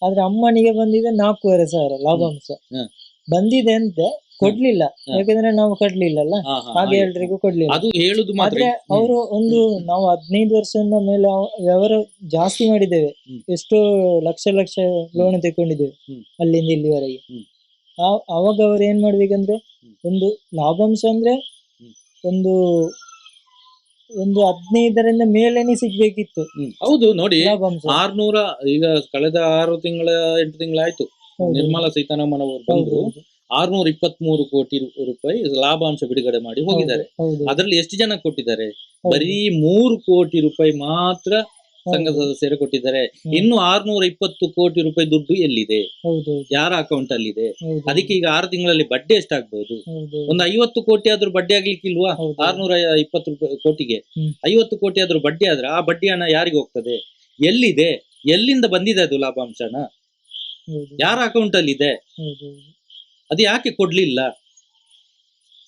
ಆದ್ರೆ ಅಮ್ಮನಿಗೆ ಬಂದಿದೆ ನಾಲ್ಕೂವರೆ ಸಾವಿರ ಲಾಭಾಂಶ. ಹ. ಬಂದಿದೆ ಅಂತ. ಕೊಡ್ಲಿಲ್ಲ. ಯಾಕಂದ್ರೆ ನಾವು ಕಟ್ಲಿಲ್ಲಲ್ಲ? ಹಾಗೆ. ಎಲ್ರಿಗೂ ಕೊಡ್ಲಿಲ್ಲ. ಅದು ಹೇಳುದು ಮಾತ್ರ. ಆದ್ರೆ ಅವರು ಒಂದು ನಾವು ಹದಿನೈದು ವರ್ಷದ ಮೇಲೆ ಅವ- ವ್ಯವಹಾರ ಜಾಸ್ತಿ ಮಾಡಿದ್ದೇವೆ. ಎಷ್ಟು ಎಷ್ಟೋ ಲಕ್ಷ ಲಕ್ಷ ಲೋನ್ ತೆಕೊಂಡಿದ್ದೇವೆ ಹ್ಮ್. ಅಲ್ಲಿಂದ ಇಲ್ಲಿವರೆಗೆ. ಹ್ಮ್. ಆ- ಅವಾಗ ಅವ್ರು ಏನ್ ಮಾಡ್ಬೇಕಂದ್ರೆ ಒಂದು ಲಾಭಾಂಶ ಅಂದ್ರೆ ಹ್ಮ್. ಒಂದು ಒಂದು ಹದಿನೈದರಿಂದ ಮೇಲೇನೆ ಸಿಗ್ಬೇಕಿತ್ತು. ಹ್ಮ್. ಹೌದು ನೋಡಿ ಲಾಭಾಂಶ. ಆರ್ನೂರ ಈಗ ಕಳೆದ ಆರು ತಿಂಗಳ ಎಂಟು ತಿಂಗಳಾಯ್ತು. ಹೌದು. ನಿರ್ಮಲಾ ಸೀತಾರಾಮನ್ ಅವರು ಬಂದ್ರು. ಹೌದು. ಆರ್ನೂರ ಇಪ್ಪತ್ತ್ ಮೂರು ಕೋಟಿ ರೂಪಾಯಿ ಲಾಭಾಂಶ ಬಿಡುಗಡೆ ಮಾಡಿ ಹೋಗಿದ್ದಾರೆ. ಅದರಲ್ಲಿ ಎಷ್ಟು ಜನ ಕೊಟ್ಟಿದ್ದಾರೆ. ಬರೀ ಮೂರು ಕೋಟಿ ರೂಪಾಯಿ ಮಾತ್ರ ಸಂಘ ಸದಸ್ಯರು ಕೊಟ್ಟಿದ್ದಾರೆ. ಇನ್ನು ಆರ್ನೂರ ಇಪ್ಪತ್ತು ಕೋಟಿ ರೂಪಾಯಿ ದುಡ್ಡು ಎಲ್ಲಿದೆ? ಯಾರ ಅಕೌಂಟ್ ಅಲ್ಲಿ ಇದೆ ಅದಕ್ಕೆ ಈಗ ಆರು ತಿಂಗಳಲ್ಲಿ ಬಡ್ಡಿ ಎಷ್ಟಾಗ್ಬಹುದು ಹೌದು. ಒಂದು ಐವತ್ತು ಕೋಟಿ ಆದ್ರೂ ಬಡ್ಡಿ ಆಗ್ಲಿಕ್ಕಿಲ್ವಾ? ಇಲ್ವಾ ಆರ್ನೂರ ಇಪ್ಪತ್ತು ರೂಪಾಯಿ ಕೋಟಿಗೆ. ಐವತ್ತು ಕೋಟಿ ಆದ್ರೂ ಬಡ್ಡಿ ಆದ್ರೆ ಆ ಬಡ್ಡಿ ಹಣ ಯಾರಿಗೆ ಹೋಗ್ತದೆ? ಎಲ್ಲಿದೆ? ಎಲ್ಲಿಂದ ಬಂದಿದೆ ಅದು ಲಾಭಾಂಶನ. ಯಾರ ಅಕೌಂಟ್ ಅಲ್ಲಿ ಇದೆ. ಅದು ಯಾಕೆ ಕೊಡ್ಲಿಲ್ಲ?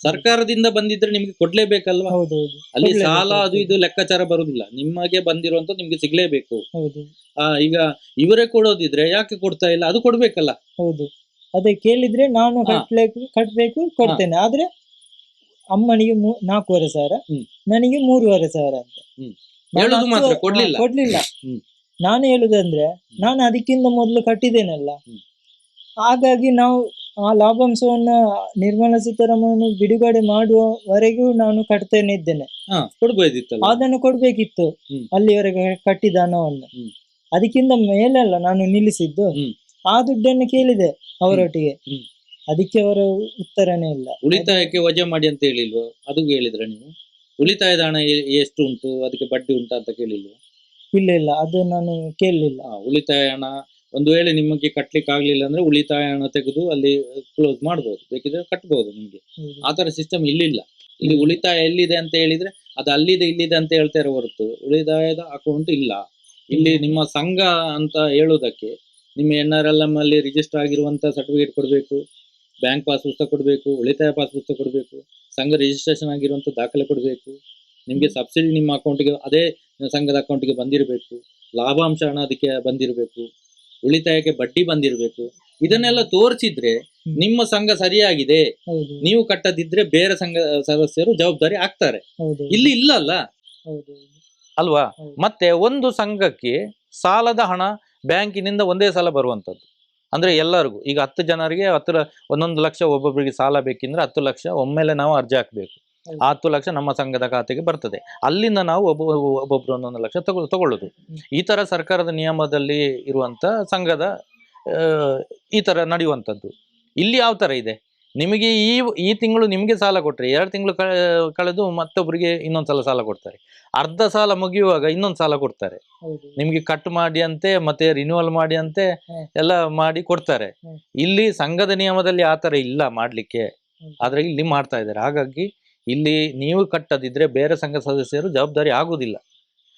ಸರ್ಕಾರದಿಂದ ಬಂದಿದ್ರೆ ನಿಮ್ಗೆ ಕೊಡ್ಲೇಬೇಕಲ್ವಾ? ಹೌದು ಹೌದು. ಅಲ್ಲಿ ಸಾಲ ಅದು ಇದು ಲೆಕ್ಕಾಚಾರ ಬರುದಿಲ್ಲ. ನಿಮಗೆ ಬಂದಿರುವಂತ ನಿಮ್ಗೆ ಸಿಗ್ಲೇಬೇಕು. ಹೌದು. ಆ ಈಗ ಇವರೇ ಕೊಡೋದಿದ್ರೆ ಯಾಕೆ ಕೊಡ್ತಾ ಇಲ್ಲ? ಅದು ಕೊಡ್ಬೇಕಲ್ಲ? ಹೌದು. ಅದೇ ಕೇಳಿದ್ರೆ ನಾನು. ಕಟ್ಬೇಕು ಕಟ್ಬೇಕು ಕೊಡ್ತೇನೆ. ಆದ್ರೆ ಅಮ್ಮನಿಗೆ ನಾಲ್ಕೂವರೆ ಸಾವಿರ. ನನಗೆ ಮೂರುವರೆ ಸಾವಿರ ಅಂತ. ಕೊಡ್ಲಿಲ್ಲ. ಕೊಡ್ಲಿಲ್ಲ. ನಾನು ಹೇಳುದಂದ್ರೆ ನಾನು ಅದಕ್ಕಿಂತ ಮೊದಲು ಕಟ್ಟಿದ್ದೇನಲ್ಲ. ಹಾಗಾಗಿ ನಾವು ಆ ಲಾಭಾಂಶವನ್ನು ನಿರ್ಮಲಾ ಸೀತಾರಾಮನ್ ಬಿಡುಗಡೆ ಮಾಡುವವರೆಗೂ ನಾನು ಕಟ್ತೇನೆ ಇದ್ದೇನೆ ಕೊಡ್ಬೋದಿತ್ತಲ್ಲ? ಅದನ್ನು ಕೊಡ್ಬೇಕಿತ್ತು. ಅಲ್ಲಿವರೆಗೆ ಕಟ್ಟಿದ ಹಣವನ್ನು. ಅದಕ್ಕಿಂತ ಮೇಲಲ್ಲ ನಾನು ನಿಲ್ಲಿಸಿದ್ದು. ಆ ದುಡ್ಡನ್ನು ಕೇಳಿದೆ ಅವರೊಟ್ಟಿಗೆ. ಅದಕ್ಕೆ ಅವರ ಉತ್ತರನೇ ಇಲ್ಲ. ಉಳಿತಾಯಕ್ಕೆ ವಜಾ ಮಾಡಿ ಅಂತ ಹೇಳಿಲ್ವ? ಅದು ಹೇಳಿದ್ರ ನೀವು? ಉಳಿತಾಯದ ಹಣ ಎಷ್ಟು ಉಂಟು ಅದಕ್ಕೆ ಬಡ್ಡಿ ಉಂಟಾ ಅಂತ ಕೇಳಿಲ್ವ? ಇಲ್ಲ ಇಲ್ಲ. ಅದು ನಾನು ಕೇಳಲಿಲ್ಲ. ಉಳಿತಾಯ ಹಣ ಒಂದು ವೇಳೆ ನಿಮಗೆ ಕಟ್ಲಿಕ್ಕೆ ಆಗ್ಲಿಲ್ಲ ಅಂದ್ರೆ ಉಳಿತಾಯ ಹಣ ತೆಗೆದು ಅಲ್ಲಿ ಕ್ಲೋಸ್ ಮಾಡ್ಬೋದು. ಬೇಕಿದ್ರೆ ಕಟ್ಬೋದು ನಿಮಗೆ. ಆತರ ತರ ಸಿಸ್ಟಮ್ ಇಲ್ಲಿಲ್ಲ. ಇಲ್ಲಿ ಉಳಿತಾಯ ಎಲ್ಲಿದೆ ಅಂತ ಹೇಳಿದ್ರೆ ಅದು ಅಲ್ಲಿದೆ ಇಲ್ಲಿದೆ ಅಂತ ಹೇಳ್ತಾರೆ ಹೊರತು ಉಳಿತಾಯದ ಅಕೌಂಟ್ ಇಲ್ಲ. ಇಲ್ಲಿ ನಿಮ್ಮ ಸಂಘ ಅಂತ ಹೇಳೋದಕ್ಕೆ ನಿಮ್ಮ ಎನ್ ಆರ್ ಎಲ್ ಎಂ ಅಲ್ಲಿ ರಿಜಿಸ್ಟರ್ ಆಗಿರುವಂತ ಸರ್ಟಿಫಿಕೇಟ್ ಕೊಡಬೇಕು ಬ್ಯಾಂಕ್ ಪಾಸ್ ಪುಸ್ತಕ ಕೊಡಬೇಕು ಉಳಿತಾಯ ಪಾಸ್ ಪುಸ್ತಕ ಕೊಡಬೇಕು ಸಂಘ ರಿಜಿಸ್ಟ್ರೇಷನ್ ಆಗಿರುವಂತ ದಾಖಲೆ ಕೊಡಬೇಕು ನಿಮಗೆ ಸಬ್ಸಿಡಿ ನಿಮ್ಮ ಅಕೌಂಟಿಗೆ ಅದೇ ಸಂಘದ ಅಕೌಂಟಿಗೆ ಬಂದಿರಬೇಕು ಲಾಭಾಂಶ ಹಣ ಅದಕ್ಕೆ ಬಂದಿರಬೇಕು. ಉಳಿತಾಯಕ್ಕೆ ಬಡ್ಡಿ ಬಂದಿರಬೇಕು. ಇದನ್ನೆಲ್ಲ ತೋರಿಸಿದ್ರೆ ನಿಮ್ಮ ಸಂಘ ಸರಿಯಾಗಿದೆ. ಹೌದು. ನೀವು ಕಟ್ಟದಿದ್ರೆ ಬೇರೆ ಸಂಘ ಸದಸ್ಯರು ಜವಾಬ್ದಾರಿ ಆಗ್ತಾರೆ. ಹೌದು. ಇಲ್ಲಿ ಇಲ್ಲ ಅಲ್ಲ ಹೌದು. ಅಲ್ವಾ? ಮತ್ತೆ ಒಂದು ಸಂಘಕ್ಕೆ ಸಾಲದ ಹಣ ಬ್ಯಾಂಕಿನಿಂದ ಒಂದೇ ಸಲ ಬರುವಂತದ್ದು ಅಂದ್ರೆ ಎಲ್ಲರಿಗೂ. ಈಗ ಹತ್ತು ಜನರಿಗೆ ಹತ್ತು ಒಂದೊಂದು ಲಕ್ಷ ಒಬ್ಬೊಬ್ಬರಿಗೆ ಸಾಲ ಬೇಕಿದ್ರೆ ಹತ್ತು ಲಕ್ಷ ಒಮ್ಮೆಲೆ ನಾವು ಅರ್ಜಿ ಹಾಕಬೇಕು. ಆ ಹತ್ತು ಲಕ್ಷ ನಮ್ಮ ಸಂಘದ ಖಾತೆಗೆ ಬರ್ತದೆ. ಅಲ್ಲಿಂದ ನಾವು ಒಬ್ಬ ಒಬ್ಬೊಬ್ರು ಒಂದೊಂದು ಲಕ್ಷ ತಗೊಳ್ ತಗೊಳ್ಳೋದು. ಈ ತರ ಸರ್ಕಾರದ ನಿಯಮದಲ್ಲಿ ಇರುವಂತ ಸಂಘದ ಈ ತರ ನಡೆಯುವಂಥದ್ದು. ಇಲ್ಲಿ ಯಾವ ತರ ಇದೆ? ನಿಮಗೆ ಈ ಈ ತಿಂಗಳು ನಿಮಗೆ ಸಾಲ ಕೊಟ್ಟರೆ ಎರಡು ತಿಂಗಳು ಕಳೆದು ಮತ್ತೊಬ್ಬರಿಗೆ ಇನ್ನೊಂದ್ಸಲ ಸಾಲ ಕೊಡ್ತಾರೆ. ಅರ್ಧ ಸಾಲ ಮುಗಿಯುವಾಗ ಇನ್ನೊಂದು ಸಾಲ ಕೊಡ್ತಾರೆ. ನಿಮಗೆ ಕಟ್ ಮಾಡಿ ಅಂತೆ ಮತ್ತೆ ರಿನ್ಯೂವಲ್ ಮಾಡಿ ಅಂತೆ ಎಲ್ಲ ಮಾಡಿ ಕೊಡ್ತಾರೆ. ಇಲ್ಲಿ ಸಂಘದ ನಿಯಮದಲ್ಲಿ ಆ ತರ ಇಲ್ಲ ಮಾಡಲಿಕ್ಕೆ. ಆದ್ರೆ ಇಲ್ಲಿ ಮಾಡ್ತಾ ಇದ್ದಾರೆ. ಹಾಗಾಗಿ ಇಲ್ಲಿ ನೀವು ಕಟ್ಟದಿದ್ರೆ ಬೇರೆ ಸಂಘ ಸದಸ್ಯರು ಜವಾಬ್ದಾರಿ ಆಗುದಿಲ್ಲ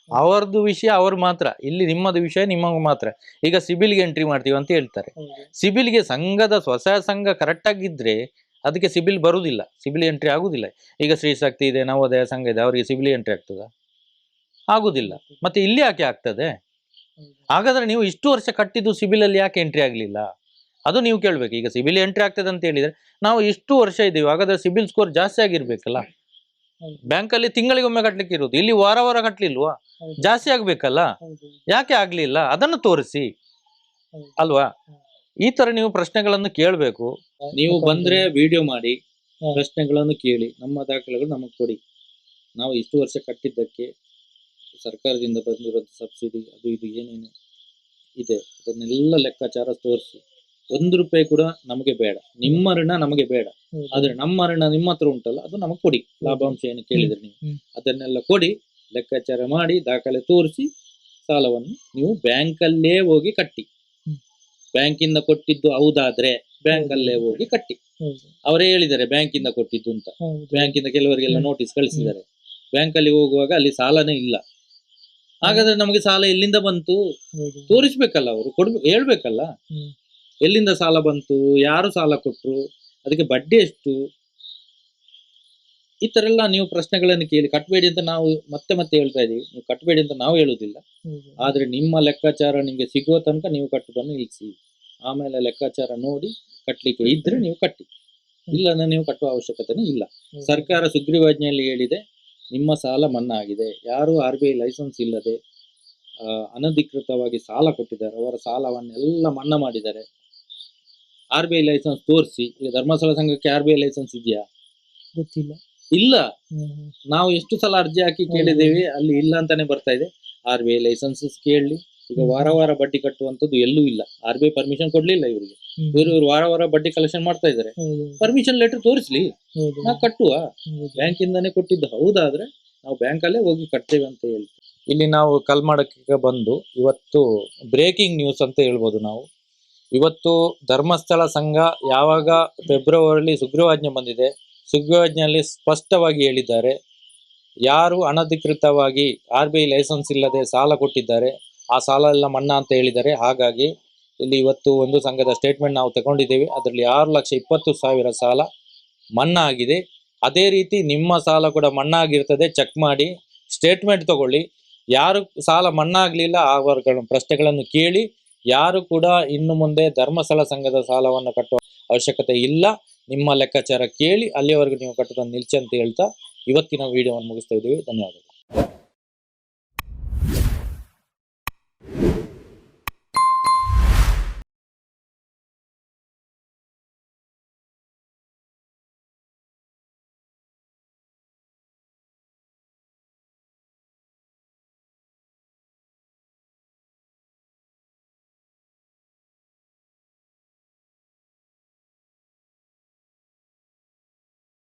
ಅವರದ್ದು ವಿಷಯ ಅವ್ರು ಮಾತ್ರ. ಇಲ್ಲಿ ನಿಮ್ಮದು ವಿಷಯ ನಿಮ್ಮ ಮಾತ್ರ. ಈಗ ಸಿಬಿಲ್ಗೆ ಎಂಟ್ರಿ ಮಾಡ್ತೀವಿ ಅಂತ ಹೇಳ್ತಾರೆ. ಸಿಬಿಲ್ಗೆ ಸಂಘದ ಸ್ವಸಹಾಯ ಸಂಘ ಕರೆಕ್ಟ್ ಆಗಿದ್ರೆ ಅದಕ್ಕೆ ಸಿಬಿಲ್ ಬರುವುದಿಲ್ಲ. ಸಿಬಿಲ್ ಎಂಟ್ರಿ ಆಗುದಿಲ್ಲ ಈಗ ಶ್ರೀ ಶಕ್ತಿ ಇದೆ ನವೋದಯ ಸಂಘ ಇದೆ ಅವರಿಗೆ ಸಿಬಿಲ್ ಎಂಟ್ರಿ ಆಗ್ತದ? ಆಗುದಿಲ್ಲ ಮತ್ತೆ ಇಲ್ಲಿ ಯಾಕೆ ಆಗ್ತದೆ? ಹಾಗಾದ್ರೆ ನೀವು ಇಷ್ಟು ವರ್ಷ ಕಟ್ಟಿದ್ದು ಸಿಬಿಲ್ ಅಲ್ಲಿ ಯಾಕೆ ಎಂಟ್ರಿ ಆಗಲಿಲ್ಲ? ಅದು ನೀವು ಕೇಳಬೇಕು. ಈಗ ಸಿಬಿಲ್ ಎಂಟ್ರಿ ಆಗ್ತದೆ ಅಂತ ಹೇಳಿದ್ರೆ ನಾವು ಇಷ್ಟು ವರ್ಷ ಇದ್ದೀವಿ. ಹಾಗಾದ್ರೆ ಸಿಬಿಲ್ ಸ್ಕೋರ್ ಜಾಸ್ತಿ ಆಗಿರ್ಬೇಕಲ್ಲ? ಬ್ಯಾಂಕಲ್ಲಿ ತಿಂಗಳಿಗೊಮ್ಮೆ ಕಟ್ಲಿಕ್ಕೆ ಇರೋದು ಇಲ್ಲಿ ವಾರ ವಾರ ಕಟ್ಟಲಿಲ್ವಾ ಜಾಸ್ತಿ ಆಗ್ಬೇಕಲ್ಲ? ಯಾಕೆ ಆಗ್ಲಿಲ್ಲ? ಅದನ್ನು ತೋರಿಸಿ. ಅಲ್ವಾ? ಈ ತರ ನೀವು ಪ್ರಶ್ನೆಗಳನ್ನು ಕೇಳಬೇಕು. ನೀವು ಬಂದ್ರೆ ವಿಡಿಯೋ ಮಾಡಿ ಪ್ರಶ್ನೆಗಳನ್ನು ಕೇಳಿ. ನಮ್ಮ ದಾಖಲೆಗಳು ನಮಗೆ ಕೊಡಿ. ನಾವು ಇಷ್ಟು ವರ್ಷ ಕಟ್ಟಿದ್ದಕ್ಕೆ ಸರ್ಕಾರದಿಂದ ಬಂದಿರೋದು ಸಬ್ಸಿಡಿ ಅದು ಇದು ಏನೇನು ಇದೆ ಅದನ್ನೆಲ್ಲ ಲೆಕ್ಕಾಚಾರ ತೋರಿಸಿ. ಒಂದು ರೂಪಾಯಿ ಕೂಡ ನಮಗೆ ಬೇಡ. ನಿಮ್ಮ ಋಣ ನಮಗೆ ಬೇಡ. ಆದ್ರೆ ನಮ್ಮ ಋಣ ನಿಮ್ಮ ಹತ್ರ ಉಂಟಲ್ಲ ಅದು ನಮಗೆ ಕೊಡಿ. ಲಾಭಾಂಶ ಏನು ಕೇಳಿದ್ರೆ ನೀವು. ಅದನ್ನೆಲ್ಲ ಕೊಡಿ ಲೆಕ್ಕಾಚಾರ ಮಾಡಿ ದಾಖಲೆ ತೋರಿಸಿ ಸಾಲವನ್ನು ನೀವು ಬ್ಯಾಂಕಲ್ಲೇ ಹೋಗಿ ಕಟ್ಟಿ. ಬ್ಯಾಂಕ್ ಬ್ಯಾಂಕಿಂದ ಕೊಟ್ಟಿದ್ದು ಹೌದಾದ್ರೆ ಬ್ಯಾಂಕಲ್ಲೇ ಹೋಗಿ ಕಟ್ಟಿ. ಅವರೇ ಹೇಳಿದ್ದಾರೆ ಬ್ಯಾಂಕಿಂದ ಕೊಟ್ಟಿದ್ದು ಅಂತ. ಬ್ಯಾಂಕ್ ಬ್ಯಾಂಕಿಂದ ಕೆಲವರಿಗೆಲ್ಲ. ನೋಟಿಸ್ ಕಳಿಸಿದ್ದಾರೆ. ಬ್ಯಾಂಕಲ್ಲಿ ಹೋಗುವಾಗ ಅಲ್ಲಿ ಸಾಲನೇ ಇಲ್ಲ. ಹಾಗಾದ್ರೆ ನಮಗೆ ಸಾಲ ಎಲ್ಲಿಂದ ಬಂತು. ತೋರಿಸ್ಬೇಕಲ್ಲ ಅವರು ಕೊಡ್ಬೇಕು ಹೇಳ್ಬೇಕಲ್ಲ. ಎಲ್ಲಿಂದ ಸಾಲ ಬಂತು ಯಾರು ಸಾಲ ಕೊಟ್ಟರು ಅದಕ್ಕೆ ಬಡ್ಡಿ ಎಷ್ಟು? ಈ ತರ ಎಲ್ಲ ನೀವು ಪ್ರಶ್ನೆಗಳನ್ನು ಕೇಳಿ ಕಟ್ಟಬೇಡಿ ಅಂತ ನಾವು ಮತ್ತೆ ಮತ್ತೆ ಹೇಳ್ತಾ ಇದೀವಿ. ನೀವು ಕಟ್ಟಬೇಡಿ ಅಂತ ನಾವು ಹೇಳುದಿಲ್ಲ ಆದರೆ ನಿಮ್ಮ ಲೆಕ್ಕಾಚಾರ ನಿಮಗೆ ಸಿಗುವ ತನಕ ನೀವು ಕಟ್ಟುದನ್ನು ನಿಲ್ಲಿಸಿ. ಆಮೇಲೆ ಲೆಕ್ಕಾಚಾರ ನೋಡಿ ಕಟ್ಟಲಿಕ್ಕೆ ಇದ್ರೆ ನೀವು ಕಟ್ಟಿ. ಇಲ್ಲ ಅಂದ್ರೆ ನೀವು ಕಟ್ಟುವ ಅವಶ್ಯಕತೆನೇ ಇಲ್ಲ. ಸರ್ಕಾರ ಸುಗ್ರೀವಾಜ್ಞೆಯಲ್ಲಿ ಹೇಳಿದೆ ನಿಮ್ಮ ಸಾಲ ಮನ್ನಾ ಆಗಿದೆ ಯಾರು ಆರ್ ಬಿ ಐ ಲೈಸೆನ್ಸ್ ಇಲ್ಲದೆ ಅನಧಿಕೃತವಾಗಿ ಸಾಲ ಕೊಟ್ಟಿದ್ದಾರೆ. ಅವರ ಸಾಲವನ್ನೆಲ್ಲ ಮನ್ನಾ ಮಾಡಿದ್ದಾರೆ. ಆರ್ ಬಿ ಐ ಲೈಸೆನ್ಸ್ ತೋರಿಸಿ ಈಗ ಧರ್ಮಸ್ಥಳ ಸಂಘಕ್ಕೆ ಆರ್ ಬಿ ಐ ಲೈಸೆನ್ಸ್ ಇದೆಯಾ? ಗೊತ್ತಿಲ್ಲ. ಇಲ್ಲ. ನಾವು ಎಷ್ಟು ಸಲ ಅರ್ಜಿ ಹಾಕಿ ಕೇಳಿದ್ದೇವೆ ಅಲ್ಲಿ ಇಲ್ಲ ಅಂತಾನೆ ಬರ್ತಾ ಇದೆ. ಆರ್ ಬಿ ಐ ಲೈಸೆನ್ಸ್ ಕೇಳಲಿ ಈಗ ವಾರ ವಾರ ಬಡ್ಡಿ ಕಟ್ಟುವಂತದ್ದು ಎಲ್ಲೂ ಇಲ್ಲ. ಆರ್ ಬಿ ಐ ಪರ್ಮಿಷನ್ ಕೊಡ್ಲಿಲ್ಲ ಇವರಿಗೆ. ಬೇರೆಯವರು ಇವರು ಇವರು ವಾರ ವಾರ ಬಡ್ಡಿ ಕಲೆಕ್ಷನ್ ಮಾಡ್ತಾ ಇದ್ದಾರೆ. ಪರ್ಮಿಷನ್ ಲೆಟರ್ ತೋರಿಸ್ಲಿ. ನಾ ನಾವು ಕಟ್ಟುವ. ಬ್ಯಾಂಕ್ ಇಂದಾನೆ ಕೊಟ್ಟಿದ್ದು. ಹೌದಾದ್ರೆ ನಾವು ಬ್ಯಾಂಕಲ್ಲೇ ಹೋಗಿ ಕಟ್ತೇವೆ ಅಂತ ಹೇಳ್ತೀವಿ. ಇಲ್ಲಿ ನಾವು ಕಲ್ಮಾಡಕ್ಕೆ ಬಂದು ಇವತ್ತು ಬ್ರೇಕಿಂಗ್ ನ್ಯೂಸ್ ಅಂತ ಹೇಳ್ಬೋದು ನಾವು. ಇವತ್ತು ಧರ್ಮಸ್ಥಳ ಸಂಘ ಯಾವಾಗ ಫೆಬ್ರವರಿಲಿ ಸುಗ್ರೀವಾಜ್ಞೆ ಬಂದಿದೆ, ಸುಗ್ರೀವಾಜ್ಞೆಯಲ್ಲಿ ಸ್ಪಷ್ಟವಾಗಿ ಹೇಳಿದ್ದಾರೆ. ಯಾರು ಅನಧಿಕೃತವಾಗಿ ಆರ್ ಬಿ ಐ ಲೈಸೆನ್ಸ್ ಇಲ್ಲದೆ ಸಾಲ ಕೊಟ್ಟಿದ್ದಾರೆ, ಆ ಸಾಲ ಎಲ್ಲ ಮನ್ನಾ ಅಂತ ಹೇಳಿದ್ದಾರೆ. ಹಾಗಾಗಿ ಇಲ್ಲಿ ಇವತ್ತು ಒಂದು ಸಂಘದ ಸ್ಟೇಟ್ಮೆಂಟ್ ನಾವು ತಗೊಂಡಿದ್ದೇವೆ. ಅದರಲ್ಲಿ ಆರು ಲಕ್ಷ ಇಪ್ಪತ್ತು ಸಾವಿರ ಸಾಲ ಮನ್ನಾ ಆಗಿದೆ. ಅದೇ ರೀತಿ ನಿಮ್ಮ ಸಾಲ ಕೂಡ ಮಣ್ಣ ಆಗಿರ್ತದೆ. ಚೆಕ್ ಮಾಡಿ, ಸ್ಟೇಟ್ಮೆಂಟ್ ತಗೊಳ್ಳಿ. ಯಾರು ಸಾಲ ಮನ್ನಾ ಆಗಲಿಲ್ಲ ಅವರ ಪ್ರಶ್ನೆಗಳನ್ನು ಕೇಳಿ ಯಾರು ಕೂಡ ಇನ್ನು ಮುಂದೆ ಧರ್ಮಸ್ಥಳ ಸಂಘದ ಸಾಲವನ್ನು ಕಟ್ಟುವ ಅವಶ್ಯಕತೆ ಇಲ್ಲ. ನಿಮ್ಮ ಲೆಕ್ಕಾಚಾರ ಕೇಳಿ ಅಲ್ಲಿವರೆಗೂ ನೀವು ಕಟ್ಟೋದನ್ನು ನಿಲ್ಸಿ ಅಂತ ಹೇಳ್ತಾ ಇವತ್ತಿನ ವಿಡಿಯೋವನ್ನು ಮುಗಿಸ್ತಾ ಇದ್ದೀವಿ. ಧನ್ಯವಾದಗಳು.